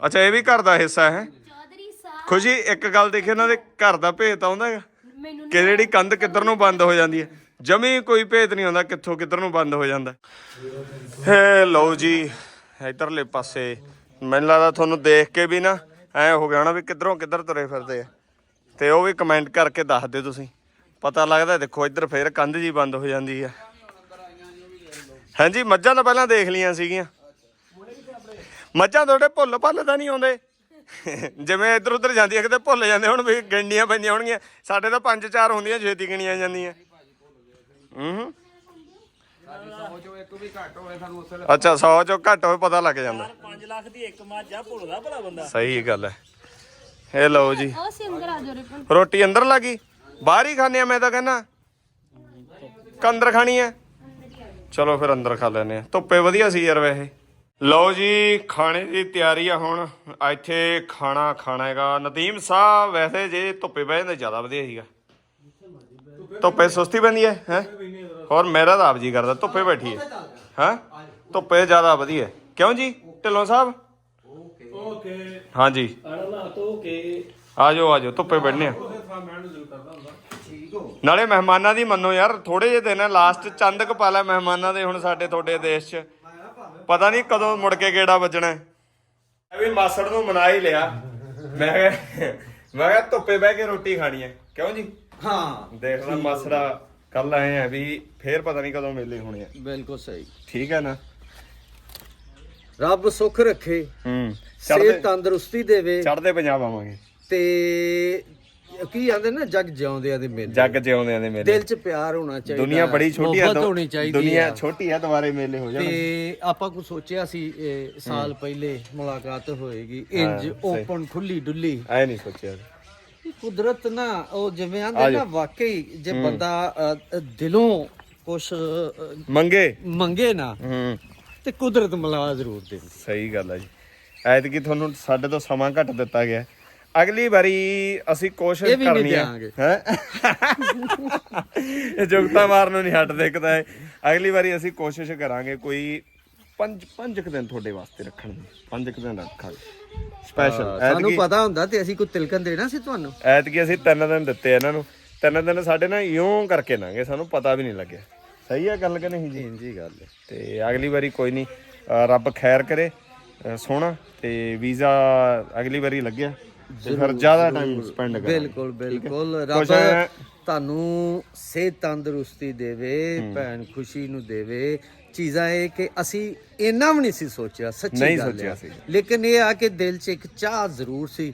ਅੱਛਾ ਇਹ ਵੀ ਘਰ ਦਾ ਹਿੱਸਾ ਹੈ। ਚੌਧਰੀ ਸਾਹਿਬ। ਖੁਸ਼ੀ ਇੱਕ ਗੱਲ ਦੇਖੀ ਉਹਨਾਂ ਦੇ ਘਰ ਦਾ ਭੇਤ ਆਉਂਦਾ ਹੈਗਾ? ਮੈਨੂੰ ਕਿ ਜਿਹੜੀ ਕੰਧ ਕਿੱਧਰ ਨੂੰ ਬੰਦ ਹੋ ਜਾਂਦੀ ਹੈ? ਜਮੀ ਕੋਈ ਭੇਤ ਨਹੀਂ ਆਉਂਦਾ ਕਿੱਥੋਂ ਕਿੱਧਰ ਨੂੰ ਬੰਦ ਹੋ ਜਾਂਦਾ। ਹੇ ਲਓ ਜੀ ਇਧਰਲੇ ਪਾਸੇ। ਮੈਨੂੰ ਲੱਗਦਾ ਤੁਹਾਨੂੰ ਦੇਖ ਕੇ ਵੀ ਨਾ ਐ ਹੋ ਗਿਆ ਨਾ ਵੀ ਕਿੱਧਰੋਂ ਕਿੱਧਰ ਤੁਰੇ ਫਿਰਦੇ ਆ। ਤੇ ਉਹ ਵੀ ਕਮੈਂਟ ਕਰਕੇ ਦੱਸ ਦਿਓ ਤੁਸੀਂ। ਪਤਾ ਲੱਗਦਾ ਦੇਖੋ ਇੱਧਰ ਫੇਰ ਕੰਧ ਜੀ ਬੰਦ ਹੋ ਜਾਂਦੀ ਆ। ਹਾਂਜੀ ਮੱਝਾਂ ਤਾਂ ਪਹਿਲਾਂ ਦੇਖ ਲੀਆਂ ਸੀਗੀਆਂ। ਮੱਝਾਂ ਤੁਹਾਡੇ ਭੁੱਲ ਭੱਲ ਤਾਂ ਨਹੀਂ ਆਉਂਦੇ। ਜਿਵੇਂ ਇੱਧਰ ਉੱਧਰ ਜਾਂਦੀਆਂ ਕਿਤੇ ਭੁੱਲ ਜਾਂਦੇ ਹੁਣ ਵੀ ਗਿਣਨੀਆਂ ਪੈਂਦੀਆਂ ਹੋਣਗੀਆਂ। ਸਾਡੇ ਤਾਂ ਪੰਜ ਚਾਰ ਹੁੰਦੀਆਂ ਛੇਤੀ ਗਿਣੀਆਂ ਜਾਂਦੀਆਂ। ਹੂੰ ਅੱਛਾ 100 ਚੋਂ ਘੱਟ ਹੋਵੇ ਪਤਾ ਲੱਗ ਜਾਂਦਾ। 5 ਲੱਖ ਦੀ ਇੱਕ ਮੱਝ ਆ ਭੁੱਲਦਾ ਭਲਾ ਬੰਦਾ। ਸਹੀ ਗੱਲ ਹੈ। ਇਹ ਲਓ ਜੀ। ਉਹ ਆ ਰਿਪਨ। ਰੋਟੀ ਅੰਦਰ ਲੱਗੀ? ਬਾਹਰ ਹੀ ਖਾਣੇ ਆ ਮੈਂ ਤਾਂ ਕਹਿੰਦਾ। ਅੰਦਰ ਖਾਣੀ ਹੈ? ਚਲੋ ਫਿਰ ਅੰਦਰ ਖਾ ਲੈਨੇ ਆ। ਧੁੱਪੇ ਵਧੀਆ ਸੀ ਯਾਰ ਵੈਸੇ। ਲਓ ਜੀ ਖਾਣੇ ਦੀ ਤਿਆਰੀ ਆ ਹੁਣ। ਇੱਥੇ ਖਾਣਾ ਖਾਣਾ ਹੈਗਾ। ਨਦੀਮ ਸਾਹਿਬ ਵੈਸੇ ਜੇ ਧੁੱਪੇ ਬਹਿ ਜਾਂਦੇ ਜ਼ਿਆਦਾ ਵਧੀਆ ਸੀਗਾ। ਧੁੱਪੇ ਸੁਸਤੀ ਪੈਂਦੀ ਹੈ ਹੈ? ਹੋਰ ਮੇਰਾ ਤਾਂ ਆਪ ਜੀ ਕਰਦਾ ਧੁੱਪੇ ਬੈਠੀਏ ਹਾਂ। ਧੁੱਪੇ ਜ਼ਿਆਦਾ ਵਧੀਆ। ਕਿਉਂ ਜੀ? ਢਿੱਲੋਂ ਸਾਹਿਬ? ਓਕੇ। ਹਾਂਜੀ। ਆਜੋ ਆਜੋ ਧੁੱਪੇ ਬੈਠਨੇ ਆ। ਨਾਲੇ ਮਹਿਮਾਨਾਂ ਦੀ ਮੰਨੋ ਯਾਰ ਥੋੜੇ ਜਿਹੇ ਦਿਨ ਆ ਲਾਸਟ ਚੰਦ ਕੁ ਪਾ ਲੈ ਮਹਿਮਾਨਾਂ ਦੇ ਹੁਣ ਸਾਡੇ ਤੁਹਾਡੇ ਦੇਸ਼ 'ਚ। ਪਤਾ ਨਹੀਂ ਕਦੋਂ ਮੁੜ ਕੇ ਗੇੜਾ ਵੱਜਣਾ ਹੈ। ਮੈਂ ਵੀ ਮਾਸੜ ਨੂੰ ਮਨਾ ਹੀ ਲਿਆ। ਮੈਂ ਕਿਹਾ ਮੈਂ ਕਿਹਾ ਧੁੱਪੇ ਬਹਿ ਕੇ ਰੋਟੀ ਖਾਣੀ ਹੈ। ਕਿਉਂ ਜੀ? ਹਾਂ ਦੇਖ ਲੈ ਮਾਸੜਾ ਕੱਲ ਆਏ ਆ ਵੀ ਫੇਰ ਪਤਾ ਨਹੀਂ ਕਦੋਂ ਮੇਲੇ ਹੋਣੇ ਆ। ਬਿਲਕੁਲ ਸਹੀ। ਠੀਕ ਹੈ ਨਾ? ਰੱਬ ਸੁੱਖ ਰੱਖੇ। ਹੂੰ ਸਿਹਤ ਚੜਦੇ ਤੰਦਰੁਸਤੀ ਦੇਵੇ। ਚੜਦੇ ਪੰਜਾਬ ਆਵਾਂਗੇ। ਤੇ ਕੀ ਆਂਦੇ ਨਾ ਜਗ ਜਿਉਂਦਿਆਂ ਦੇ ਮੇਲੇ। ਜੱਗ ਜਿਉਂਦੇ ਦੇ ਮੇਲੇ। ਦਿਲ 'ਚ ਪਿਆਰ ਹੋਣਾ ਚਾਹੀਦਾ। ਦੁਨੀਆ ਬੜੀ ਛੋਟੀ ਹੈ ਮੁਹੱਬਤ ਦੋ- ਹੋਣੀ ਚਾਹੀਦੀ ਦੁਨੀਆ ਆ। ਛੋਟੀ ਹੈ ਦੁਬਾਰੇ ਮੇਲੇ ਹੋ ਜਾਣ। ਤੇ ਆਪਾਂ ਕੁਝ ਸੋਚਿਆ ਸੀ ਇਹ ਸਾਲ ਪਹਿਲੇ ਮੁਲਾਕਾਤ ਹੋਏਗੀ। ਇੰਜ ਓਪਨ ਖੁੱਲੀ ਡੁੱਲੀ। ਐ ਨਹੀਂ ਸੋਚਿਆ ਇਹ ਕੁਦਰਤ ਨਾ ਉਹ ਜਿਵੇਂ ਆਂਦੇ ਨਾ ਵਾਕਈ ਜੇ ਬੰਦਾ ਅ, ਅ, ਦਿਲੋਂ ਕੁਛ ਅ, ਮੰਗੇ। ਮੰਗੇ ਨਾ ਹੂੰ। ਤੇ ਕੁਦਰਤ ਮਿਲਾ ਜ਼ਰੂਰ ਦਿੰਦੀ। ਸਹੀ ਗੱਲ ਹੈ ਜੀ। ਐਤਕੀ ਤੁਹਾਨੂੰ ਸਾਡੇ ਤੋਂ ਸਮਾਂ ਘੱਟ ਦਿੱਤਾ ਗਿਆ। ਹੈ। ਅਗਲੀ ਵਾਰੀ ਅਸੀਂ ਕੋਸ਼ਿਸ਼ ਇਹ ਵੀ ਨਹੀਂ ਕਰਨੀ ਹੈ ਦਿਆਂਗੇ। ਹੈ? ਇਹ ਜੁਗਤਾ ਮਾਰਨ ਨੂੰ ਨਹੀਂ ਹਟਦੇ ਇੱਕ ਤਾਂ ਇਹ। ਅਗਲੀ ਵਾਰੀ ਅਸੀਂ ਕੋਸ਼ਿਸ਼ ਕਰਾਂਗੇ ਕੋਈ ਪੰਜ ਪੰਜ ਕੁ ਦਿਨ ਤੁਹਾਡੇ ਵਾਸਤੇ ਰੱਖਣ ਦੀ ਪੰਜ ਕੁ ਦਿਨ ਰੱਖਾਂਗੇ। ਸਪੈਸ਼ਲ ਸਾਨੂੰ ਪਤਾ ਹੁੰਦਾ ਤੇ ਅਸੀਂ ਕੋਈ ਤਿਲਕਣ ਦੇਣਾ ਸੀ ਤੁਹਾਨੂੰ? ਐਤਕੀ ਅਸੀਂ ਤਿੰਨ ਦਿਨ ਦਿੱਤੇ ਆ ਇਹਨਾਂ ਨੂੰ। ਤਿੰਨ ਦਿਨ ਸਾਡੇ ਨਾਲ ਇਉਂ ਕਰਕੇ ਲੰਘੇ ਸਾਨੂੰ ਪਤਾ ਵੀ ਨਹੀਂ ਲੱਗਿਆ। ਸਹੀ ਹੈ ਗੱਲ ਕਿ ਨਹੀਂ ਜੀ? ਜੀ ਗੱਲ ਹੈ। ਤੇ ਅਗਲੀ ਵਾਰੀ ਕੋਈ ਨਹੀਂ ਅ, ਰੱਬ ਖੈਰ ਕਰੇ ਅ, ਸੋਹਣਾ ਤੇ ਵੀਜ਼ਾ ਅਗਲੀ ਵਾਰੀ ਲੱਗਿਆ। ਤੇ ਫਿਰ ਜ਼ਿਆਦਾ ਟਾਈਮ ਸਪੈਂਡ ਕਰਾਂਗੇ। ਬਿਲਕੁਲ ਬਿਲਕੁਲ। ਰੱਬ ਤੁਹਾਨੂੰ ਸਿਹਤ ਤੰਦਰੁਸਤੀ ਦੇਵੇ ਭੈਣ ਖੁਸ਼ੀ ਨੂੰ ਦੇਵੇ। ਚੀਜ਼ਾਂ ਇਹ ਕਿ ਅਸੀਂ ਇੰਨਾ ਵੀ ਨਹੀਂ ਸੀ ਸੋਚਿਆ ਸੱਚੀ ਗੱਲ ਹੈ। ਲੇਕਿਨ ਇਹ ਆ ਕਿ ਦਿਲ 'ਚ ਇੱਕ ਚਾਹ ਜ਼ਰੂਰ ਸੀ।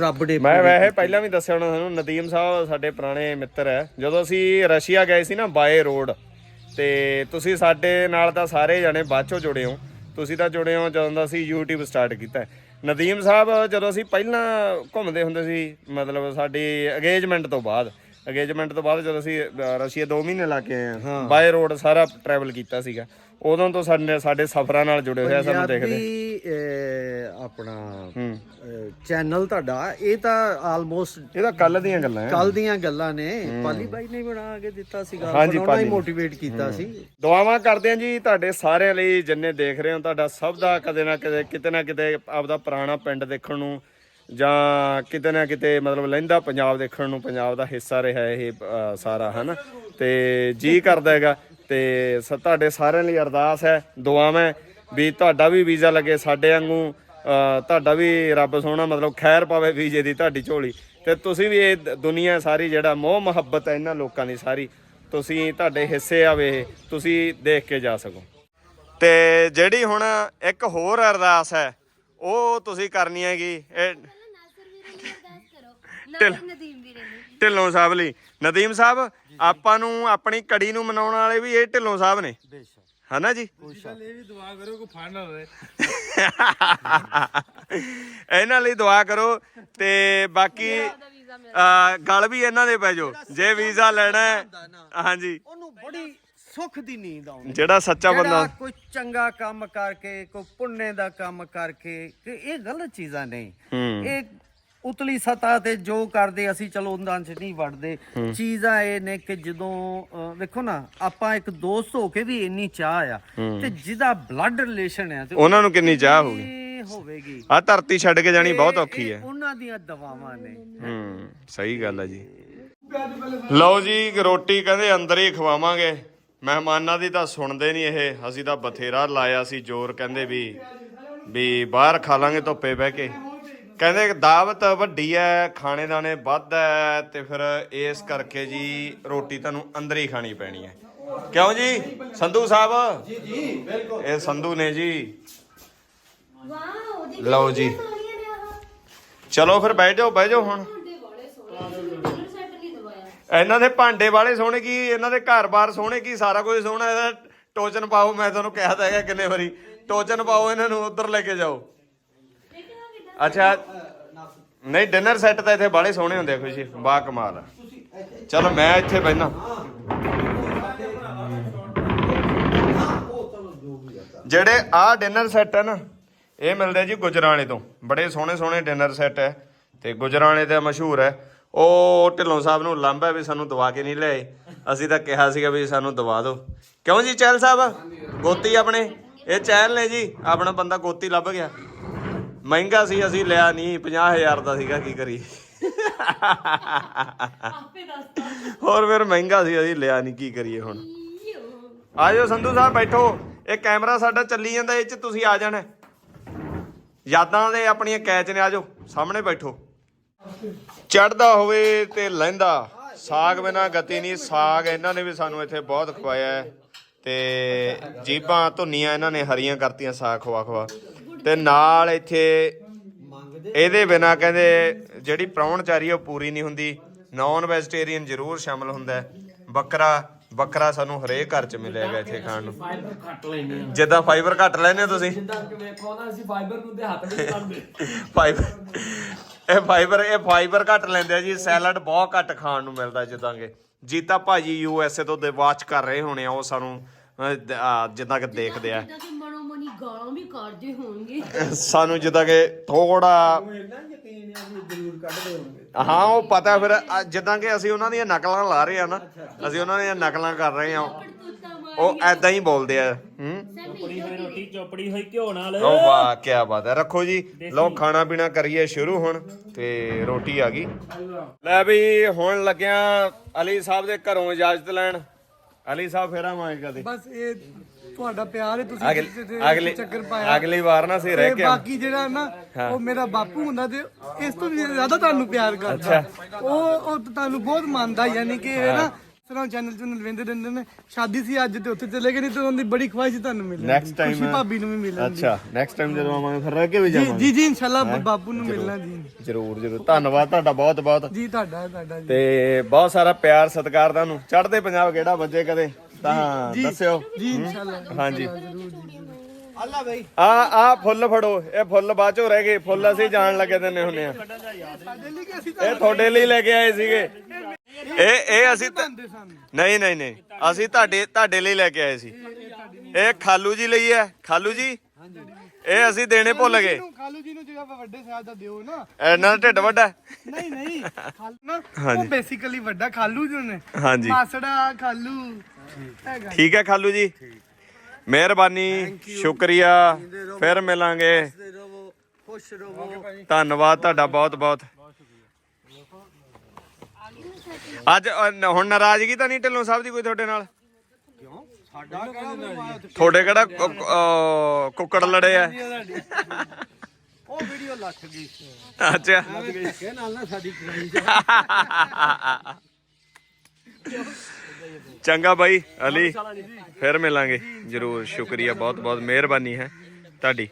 ਰੱਬ ਨੇ ਮੈਂ ਵੈਸੇ ਪਹਿਲਾਂ ਵੀ ਦੱਸਿਆ ਹੋਣਾ ਤੁਹਾਨੂੰ ਨਦੀਮ ਸਾਹਿਬ ਸਾਡੇ ਪੁਰਾਣੇ ਮਿੱਤਰ ਹੈ। ਜਦੋਂ ਅਸੀਂ ਰਸ਼ੀਆ ਗਏ ਸੀ ਨਾ ਬਾਏ ਰੋਡ ਤੇ ਤੁਸੀਂ ਸਾਡੇ ਨਾਲ ਤਾਂ ਸਾਰੇ ਜਣੇ ਬਾਅਦ ਚੋਂ ਜੁੜੇ ਹੋ। ਤੁਸੀਂ ਤਾਂ ਜੁੜੇ ਹੋ ਜਦੋਂ ਦਾ ਅਸੀਂ YouTube ਸਟਾਰਟ ਕੀਤਾ ਹੈ। ਨਦੀਮ ਸਾਹਿਬ ਜਦੋਂ ਅਸੀਂ ਪਹਿਲਾਂ ਘੁੰਮਦੇ ਹੁੰਦੇ ਸੀ ਮਤਲਬ ਸਾਡੀ ਅਗੇਜਮੈਂਟ ਤੋਂ ਬਾਅਦ ਅਗੇਜਮੈਂਟ ਤੋਂ ਬਾਅਦ ਜਦੋਂ ਅਸੀਂ ਰਸ਼ੀਆ 2 ਮਹੀਨੇ ਲਾ ਕੇ ਆਏ ਹਾਂ। ਬਾਏ ਰੋਡ ਸਾਰਾ ਟਰੈਵਲ ਕੀਤਾ ਸੀਗਾ। ਉਦੋਂ ਤੋਂ ਸਾਡੇ ਸਾਡੇ ਸਫ਼ਰਾਂ ਨਾਲ ਜੁੜੇ ਹੋਏ ਆ ਸਾਨੂੰ ਦੇਖਦੇ ਅਹ, ਆਪਣਾ ਚੈਨਲ ਤੁਹਾਡਾ ਇਹ ਤਾਂ ਆਲਮੋਸਟ ਇਹ ਤਾਂ ਕੱਲ ਦੀਆਂ ਗੱਲਾਂ ਹੈ ਕੱਲ ਦੀਆਂ ਗੱਲਾਂ ਨੇ। ਪਾਲੀ ਬਾਈ ਨੇ ਬਣਾ ਕੇ ਦਿੱਤਾ ਸੀਗਾ ਹਾਂਜੀ, ਬਣਾਉਣਾ ਹੀ ਪਾਲੀ। ਮੋਟੀਵੇਟ ਕੀਤਾ ਸੀ। ਦੁਆਵਾਂ ਕਰਦੇ ਹਾਂ ਜੀ ਤੁਹਾਡੇ ਸਾਰਿਆਂ ਲਈ ਜਿੰਨੇ ਦੇਖ ਰਹੇ ਹੋ ਤੁਹਾਡਾ ਸਭ ਦਾ ਕਦੇ ਨਾ ਕਦੇ ਕਿਤੇ ਨਾ ਕਿਤੇ ਆਪਦਾ ਪੁਰਾਣਾ ਪਿੰਡ ਦੇਖਣ ਨੂੰ ਜਾਂ ਕਿਤੇ ਨਾ ਕਿਤੇ ਮਤਲਬ ਲਹਿੰਦਾ ਪੰਜਾਬ ਦੇਖਣ ਨੂੰ ਪੰਜਾਬ ਦਾ ਹਿੱਸਾ ਰਿਹਾ ਇਹ ਅ, ਸਾਰਾ ਹਨਾ? ਤੇ ਜੀ ਕਰਦਾ ਹੈਗਾ। ਤੇ ਸ- ਤੁਹਾਡੇ ਸਾਰਿਆਂ ਲਈ ਅਰਦਾਸ ਹੈ ਦੁਆਵਾਂ ਵੀ ਤੁਹਾਡਾ ਵੀ ਵੀਜ਼ਾ ਲੱਗੇ ਸਾਡੇ ਵਾਂਗੂ ਤੁਹਾਡਾ ਵੀ ਰੱਬ ਸੋਹਣਾ ਮਤਲਬ ਖੈਰ ਪਾਵੇ ਵੀਜ਼ੇ ਦੀ ਤੁਹਾਡੀ ਝੋਲੀ। ਤੇ ਤੁਸੀਂ ਵੀ ਇਹ ਦੁਨੀਆ ਸਾਰੀ ਜਿਹੜਾ ਮੋਹ ਮੁਹੱਬਤ ਹੈ ਇਹਨਾਂ ਲੋਕਾਂ ਦੀ ਸਾਰੀ ਤੁਸੀਂ ਤੁਹਾਡੇ ਹਿੱਸੇ ਆਵੇ ਇਹ, ਤੁਸੀਂ ਦੇਖ ਕੇ ਜਾ ਸਕੋ। ਤੇ ਜਿਹੜੀ ਹੁਣ ਇੱਕ ਹੋਰ ਅਰਦਾਸ ਹੈ ਉਹ ਤੁਸੀਂ ਕਰਨੀ ਹੈਗੀ ਇਹ ਨਾਸਰ ਵੀਰੇ ਨੂੰ ਅਰਦਾਸ ਕਰੋ। ਨਾਲ ਨਦੀਮ ਵੀਰੇ ਨੂੰ। ਢਿੱਲੋਂ ਸਾਹਿਬ ਲਈ। ਨਦੀਮ ਸਾਹਿਬ ਆਪਾਂ ਨੂੰ ਆਪਣੀ ਕੜੀ ਨੂੰ ਮਨਾਉਣ ਵਾਲੇ ਵੀ ਇਹ ਢਿੱਲੋਂ ਸਾਹਿਬ ਨੇ। ਹਨਾ ਜੀ? ਇਹਨਾਂ ਲਈ ਦੁਆ ਕਰੋ ਤੇ ਬਾਕੀ ਅਹ, ਗੱਲ ਵੀ ਇਹਨਾਂ ਦੇ ਪੈ ਜਾਓ। ਜੇ ਵੀਜ਼ਾ ਲੈਣਾ ਹੈ ਹਾਂਜੀ। ਉਹਨੂੰ ਬੜੀ ਸੁੱਖ ਦੀ ਨੀਂਦ ਆਉਂਦੀ ਜਿਹੜਾ ਸੱਚਾ ਬੰਦਾ ਜਿਹੜਾ ਕੋਈ ਚੰਗਾ ਕੰਮ ਕਰਕੇ ਕੋਈ ਪੁੰਨੇ ਦਾ ਕੰਮ ਕਰਕੇ ਕਿ ਇਹ ਗਲਤ ਚੀਜ਼ਾਂ ਨਹੀਂ ਹੂੰ। ਇਹ ਉਤਲੀ ਸਤਹ ਤੇ ਜੋ ਕਰਦੇ ਅਸੀਂ ਚਲੋ ਉਹਨਾਂ 'ਚ ਨਹੀਂ ਵੜਦੇ। ਚੀਜ਼ਾਂ ਇਹ ਨੇ ਕਿ ਜਦੋਂ ਵੇਖੋ ਨਾ ਆਪਾਂ ਇੱਕ ਦੋਸਤ ਹੋ ਕੇ ਵੀ ਇੰਨੀ ਚਾਹ ਆ ਤੇ ਜਿਹਦਾ ਬਲੱਡ ਰਿਲੇਸ਼ਨ ਆ ਤੇ ਉਹਨਾਂ ਨੂੰ ਕਿੰਨੀ ਚਾਹ ਹੋਊਗੀ? ਹੋਵੇਗੀ। ਆ ਧਰਤੀ ਛੱਡ ਕੇ ਜਾਣੀ ਬਹੁਤ ਔਖੀ ਹੈ। ਉਹਨਾਂ ਦੀਆਂ ਦਵਾਵਾਂ ਨੇ। ਹੂੰ ਸਹੀ ਗੱਲ ਹੈ ਜੀ। ਲਓ ਜੀ ਰੋਟੀ ਕਹਿੰਦੇ ਅੰਦਰ ਹੀ ਖਵਾਵਾਂਗੇ। ਮਹਿਮਾਨਾਂ ਦੀ ਤਾਂ ਸੁਣਦੇ ਨਹੀਂ ਇਹ ਅਸੀਂ ਤਾਂ ਬਥੇਰਾ ਲਾਇਆ ਸੀ ਜ਼ੋਰ ਕਹਿੰਦੇ ਵੀ ਵੀ ਬਾਹਰ ਖਾ ਲਾਂਗੇ ਧੁੱਪੇ ਬਹਿ ਕੇ। ਕਹਿੰਦੇ ਦਾਵਤ ਵੱਡੀ ਐ ਖਾਣੇ ਦਾਣੇ ਵੱਧ ਐ ਤੇ ਫਿਰ ਇਸ ਕਰਕੇ ਜੀ ਰੋਟੀ ਤੁਹਾਨੂੰ ਅੰਦਰ ਹੀ ਖਾਣੀ ਪੈਣੀ ਹੈ ਕਿਉਂ ਜੀ? ਸੰਧੂ ਸਾਹਿਬ? ਜੀ ਜੀ ਬਿਲਕੁਲ। ਇਹ ਸੰਧੂ ਨੇ ਜੀ। ਵਾਓ ਲਓ ਜੀ। ਚਲੋ ਫਿਰ ਬਹਿ ਜਾਓ ਬਹਿ ਜਾਓ ਹੁਣ। ਇਹਨਾਂ ਦੇ ਭਾਂਡੇ ਵਾਲੇ ਸੋਹਣੇ ਕੀ? ਇਹਨਾਂ ਦੇ ਘਰ-ਬਾਰ ਸੋਹਣੇ ਕੀ? ਸਾਰਾ ਕੁਝ ਸੋਹਣਾ ਇਹਦਾ ਟੋਚਨ ਪਾਓ ਮੈਂ ਤੁਹਾਨੂੰ ਕਿਹਾ ਤਾਂ ਹੈਗਾ ਕਿੰਨੇ ਵਾਰੀ। ਟੋਚਨ ਪਾਓ ਇਹਨਾਂ ਨੂੰ ਉੱਧਰ ਲੈ ਕੇ ਜਾਓ। ਅੱਛਾ। ਨਹੀਂ ਡਿਨਰ ਸੈੱਟ ਤਾਂ ਇੱਥੇ ਬਾਲੇ ਸੋਹਣੇ ਹੁੰਦੇ ਆ ਖੁਸ਼ੀ। ਬਾ ਕਮਾਲ। ਚਲੋ, ਮੈਂ ਇੱਥੇ ਬੈਠਾ ਜਿਹੜੇ ਆ ਡਿਨਰ ਸੈੱਟ ਹੈ ਇਹ ਮਿਲਦੇ ਜੀ ਗੁਜਰਾਣੇ ਤੋਂ। ਬੜੇ ਸੋਹਣੇ ਸੋਹਣੇ ਡਿਨਰ ਸੈੱਟ ਹੈ ਤੇ ਗੁਜਰਾਣੇ ਦਾ ਮਸ਼ਹੂਰ ਹੈ ਉਹ ਢਿੱਲੋਂ ਸਾਹਿਬ ਨੂੰ ਲੰਬਾ ਵੀ ਸਾਨੂੰ ਦਵਾ ਕੇ ਨਹੀਂ ਲਿਆਏ। ਅਸੀਂ ਤਾਂ ਕਿਹਾ ਸੀਗਾ ਵੀ ਸਾਨੂੰ ਦਵਾ ਦਿਓ। ਕਿਉਂ ਜੀ, ਚਹਿਲ ਸਾਹਿਬ? ਗੋਤੀ ਆਪਣੇ। ਇਹ ਚਹਿਲ ਨੇ ਜੀ। ਆਪਣਾ ਬੰਦਾ ਗੋਤੀ ਲੱਭ ਗਿਆ। ਮਹਿੰਗਾ ਸੀ ਅਸੀਂ ਲਿਆ ਨਹੀਂ 50000 ਦਾ ਸੀਗਾ ਕੀ ਕਰੀ ਹੋਰ ਫਿਰ ਮਹਿੰਗਾ ਸੀ ਅਸੀਂ ਲਿਆ ਨਹੀਂ ਕੀ ਕਰੀਏ ਹੁਣ? ਆਜੋ ਸੰਧੂ ਸਾਹਿਬ ਬੈਠੋ। ਇਹ ਕੈਮਰਾ ਸਾਡਾ ਚੱਲੀ ਜਾਂਦਾ ਇਹ ਚ ਤੁਸੀਂ ਆ ਜਾਣਾ। ਯਾਦਾਂ ਦੇ ਆਪਣੀਆਂ ਕੈਚ ਨੇ ਆਜੋ ਸਾਹਮਣੇ ਬੈਠੋ। ਚੜਦਾ ਹੋਵੇ ਤੇ ਲਹਿੰਦਾ ਸਾਗ ਬਿਨਾ ਗਤੀ ਨਹੀਂ। ਸਾਗ ਇਹਨਾਂ ਨੇ ਵੀ ਸਾਨੂੰ ਇੱਥੇ ਬਹੁਤ ਖਵਾਇਆ ਤੇ ਜੀਬਾਂ ਧੁੰਨੀਆਂ ਇਹਨਾਂ ਨੇ ਹਰੀਆਂ ਕਰਤੀਆਂ ਸਾਗ ਖਵਾ ਖਵਾ ਤੇ ਨਾਲ ਇੱਥੇ ਇਹਦੇ ਬਿਨਾ ਕਹਿੰਦੇ ਜਿਹੜੀ ਪ੍ਰਾਹੁਣਚਾਰੀ ਉਹ ਪੂਰੀ ਨਹੀਂ ਹੁੰਦੀ। ਨਾਨ ਵੈਜੀਟੇਰੀਅਨ ਜ਼ਰੂਰ ਸ਼ਾਮਲ ਹੁੰਦਾ ਹੈ। ਬੱਕਰਾ ਬੱਕਰਾ ਸਾਨੂੰ ਹਰੇਕ ਘਰ ਚ ਮਿਲੇਗਾ ਇੱਥੇ ਖਾਣ ਨੂੰ। ਫਾਈਬਰ ਆ। ਜਿੱਦਾਂ ਫਾਈਬਰ ਘੱਟ ਲੈਨੇ ਹੋ ਤੁਸੀਂ? ਜਿੱਦਾਂ ਕਿ ਵੇਖੋ ਨਾ ਅਸੀਂ ਫਾਈਬਰ ਨੂੰ ਤੇ ਹੱਥ ਨਹੀਂ ਲਾਉਂਦੇ। ਫਾਈਬਰ ਇਹ ਫਾਈਬਰ ਇਹ ਫਾਈਬਰ ਘੱਟ ਲੈਂਦੇ ਆ ਜੀ। ਸੈਲਡ ਬਹੁਤ ਘੱਟ ਖਾਣ ਨੂੰ ਮਿਲਦਾ ਜਿੱਦਾਂ ਕਿ। ਜੀਤਾ ਭਾਜੀ ਯੂ ਐਸ ਏ ਤੋਂ ਦੇ ਵਾਚ ਕਰ ਰਹੇ ਹੋਣੇ ਆ ਉਹ ਸਾਨੂੰ ਅਹ, ਜਿੱਦਾਂ ਕਿ ਦੇਖਦੇ ਆ। ਜਿੱਦਾਂ ਕਿ ਮਨੋ ਮਨੀ ਗਾਲਾਂ ਵੀ ਕੱਢਦੇ ਹੋਣਗੇ। ਸਾਨੂੰ ਜਿੱਦਾਂ ਕਿ ਥੋੜਾ ਹਾਂ ਉਹ ਪਤਾ ਫਿਰ ਅ, ਜਿੱਦਾਂ ਕਿ ਅਸੀਂ ਉਹਨਾਂ ਦੀਆਂ ਨਕਲਾਂ ਲਾ ਰਹੇ ਆ ਨਾ ਅਸੀਂ ਉਹਨਾਂ ਦੀਆਂ ਨਕਲਾਂ ਕਰ ਰਹੇ ਆ। ਕਰਤੂਤਾਂ ਉਹ ਐਦਾਂ ਹੀ ਬੋਲਦੇ ਆ ਹੂੰ? ਚੋਪੜੀ ਹੋਈ ਰੋਟੀ ਚੋਪੜੀ ਹੋਈ ਘਿਓ ਨਾਲ। ਓ ਵਾਹ ਕੀ ਬਾਤ ਹੈ। ਰੱਖੋ ਜੀ। ਲਓ ਖਾਣਾ ਪੀਣਾ ਕਰੀਏ ਸ਼ੁਰੂ ਹੁਣ ਤੇ ਰੋਟੀ ਆ ਗਈ। ਲੈ ਵੀ ਹੁਣ ਲੱਗਿਆ ਅਲੀ ਸਾਹਿਬ ਦੇ ਘਰੋਂ ਇਜਾਜ਼ਤ ਲੈਣ। ਅਲੀ ਸਾਹਿਬ ਫੇਰ ਆਵਾਂਗੇ ਕਦੇ। ਬਸ ਇਹ ਤੁਹਾਡਾ ਪਿਆਰ ਹੈ ਤੁਸੀਂ ਅਗਲੀ ਅਗਲੀ ਚੱਕਰ ਪਾਇਆ। ਅਗਲੀ ਵਾਰ ਨਾ ਸੀ ਰਹਿ ਤੇ ਕੇ। ਬਾਕੀ ਜਿਹੜਾ ਨਾ ਉਹ ਮੇਰਾ ਬਾਪੂ ਹੁੰਦਾ ਤੇ ਇਸ ਤੋਂ ਵੀ ਜ਼ਿਆਦਾ ਤੁਹਾਨੂੰ ਪਿਆਰ ਕਰਦਾ। ਉਹ ਉਹ ਤੁਹਾਨੂੰ ਬਹੁਤ ਮੰਨਦਾ ਯਾਨੀ ਕਿ ਇਹ ਨਾ ਸਰਾਂ ਚੈਨਲ ਚੈਨਲ ਵੇਂਦੇ ਰਹਿੰਦੇ ਨੇ। ਸ਼ਾਦੀ ਸੀ ਅੱਜ ਤੇ ਉੱਥੇ ਚਲੇ ਗਏ ਨਹੀਂ ਤੇ ਉਹਨਾਂ ਦੀ ਬੜੀ ਖੁਆਇਸ਼ ਸੀ ਤੁਹਾਨੂੰ ਮਿਲਣ time, ਖੁਸ਼ੀ ਭਾਬੀ ਨੂੰ ਵੀ ਮਿਲਣ ਦੀ ਅੱਛਾ ਨੈਕਸਟ ਟਾਈਮ ਜਦੋਂ ਆਵਾਂਗੇ ਫਿਰ ਰਹਿ ਕੇ ਵੀ ਜੀ ਜਾਵਾਂਗੇ। ਜੀ ਜੀ ਇਨਸ਼ਾਅੱਲਾ ਬਾਪੂ ਨੂੰ ਮਿਲਣਾ ਜੀ। ਜਰੂਰ ਜਰੂਰ। ਧੰਨਵਾਦ ਤੁਹਾਡਾ ਬਹੁਤ ਬਹੁਤ। ਜੀ ਤੁਹਾਡਾ ਤੁਹਾਡਾ ਜੀ। ਤੇ ਬਹੁਤ ਸਾਰਾ ਪਿਆਰ ਸਤਿਕਾਰ ਤੁਹਾਨੂੰ। ਚੜ੍ਹਦੇ ਪੰਜਾਬ ਕਿਹੜਾ ਵੱਜੇ ਕਦੇ? ਤਾਂ ਦੱਸਿਓ। ਜੀ ਇਨਸ਼ਾਅੱਲਾ ਹਾਂਜੀ। ਜੀ ਅੱਲਾ ਬਈ। ਆ ਆ ਫੁੱਲ ਫੜੋ। ਇਹ ਫੁੱਲ ਬਾਅਦ ਚੋਂ ਰਹਿ ਗਏ। ਫੁੱਲ ਅਸੀਂ ਜਾਣ ਲੱਗੇ ਦਿੰਨੇ ਹੁੰਨੇ ਆ। ਇਹ ਤੁਹਾਡੇ ਲਈ ਲੈ ਕੇ ਆਏ ਸੀਗੇ। ਇਹ ਇਹ ਅਸੀਂ ਤਾਂ- ਨਹੀਂ ਨਹੀਂ ਨਹੀਂ। ਅਸੀਂ ਤੁਹਾਡੇ ਤੁਹਾਡੇ ਲਈ ਲੈ ਕੇ ਆਏ ਸੀ। ਇਹ ਖਾਲੂ ਜੀ ਲਈ ਹੈ। ਖਾਲੂ ਜੀ ਇਹ ਅਸੀਂ ਦੇਣੇ ਭੁੱਲ ਗਏ। ਨੂੰ ਖਾਲੂ ਜੀ ਨੂੰ ਜਿਹੜਾ ਵੱਡੇ ਸਾਹਿਬ ਦਾ ਦਿਓ ਨਾ। ਇਹਨਾਂ ਦਾ ਢਿੱਡ ਵੱਡਾ ਹੈ। ਨਹੀਂ ਨਹੀਂ। ਖਾਲੂ ਨਾ ਉਹ ਬੇਸਿਕਲੀ ਵੱਡਾ ਖਾਲੂ ਜੀ ਨੇ। ਹਾਂਜੀ। ਮਾਸੜਾ ਖਾਲੂ। ਹੈਗਾ। ਠੀਕ ਹੈ ਖਾਲੂ ਜੀ। ਮਿਹਰਬਾਨੀ ਸ਼ੁਕਰੀਆ। ਫਿਰ ਮਿਲਾਂਗੇ। ਖੁਸ਼ ਰਹੋ। ਧੰਨਵਾਦ ਤੁਹਾਡਾ ਬਹੁਤ ਬਹੁਤ ਅੱਜ ਅ, ਨ- ਹੁਣ ਨਾਰਾਜ਼ਗੀ ਤਾਂ ਨਹੀਂ ਢਿੱਲੋਂ ਸਾਹਿਬ ਦੀ ਕੋਈ ਤੁਹਾਡੇ ਨਾਲ? ਸਾਡਾ ਤੁਹਾਡੇ ਕਿਹੜਾ ਕੁ- ਅ, ਕੁੱਕੜ ਲੜੇ ਆ? ਉਹ ਵੀਡੀਓ ਲੱਥ ਗਈ। ਅੱਛਾ। ਧੱਕੇ ਨਾਲ ਨਾ ਸਾਡੀ ਕਰਾਈ ਚੰਗਾ ਬਾਈ ਅਲੀ ਫਿਰ ਮਿਲਾਂਗੇ। ਜਰੂਰ ਸ਼ੁਕਰੀਆ ਬਹੁਤ ਬਹੁਤ ਮਿਹਰਬਾਨੀ ਹੈ ਤੁਹਾਡੀ।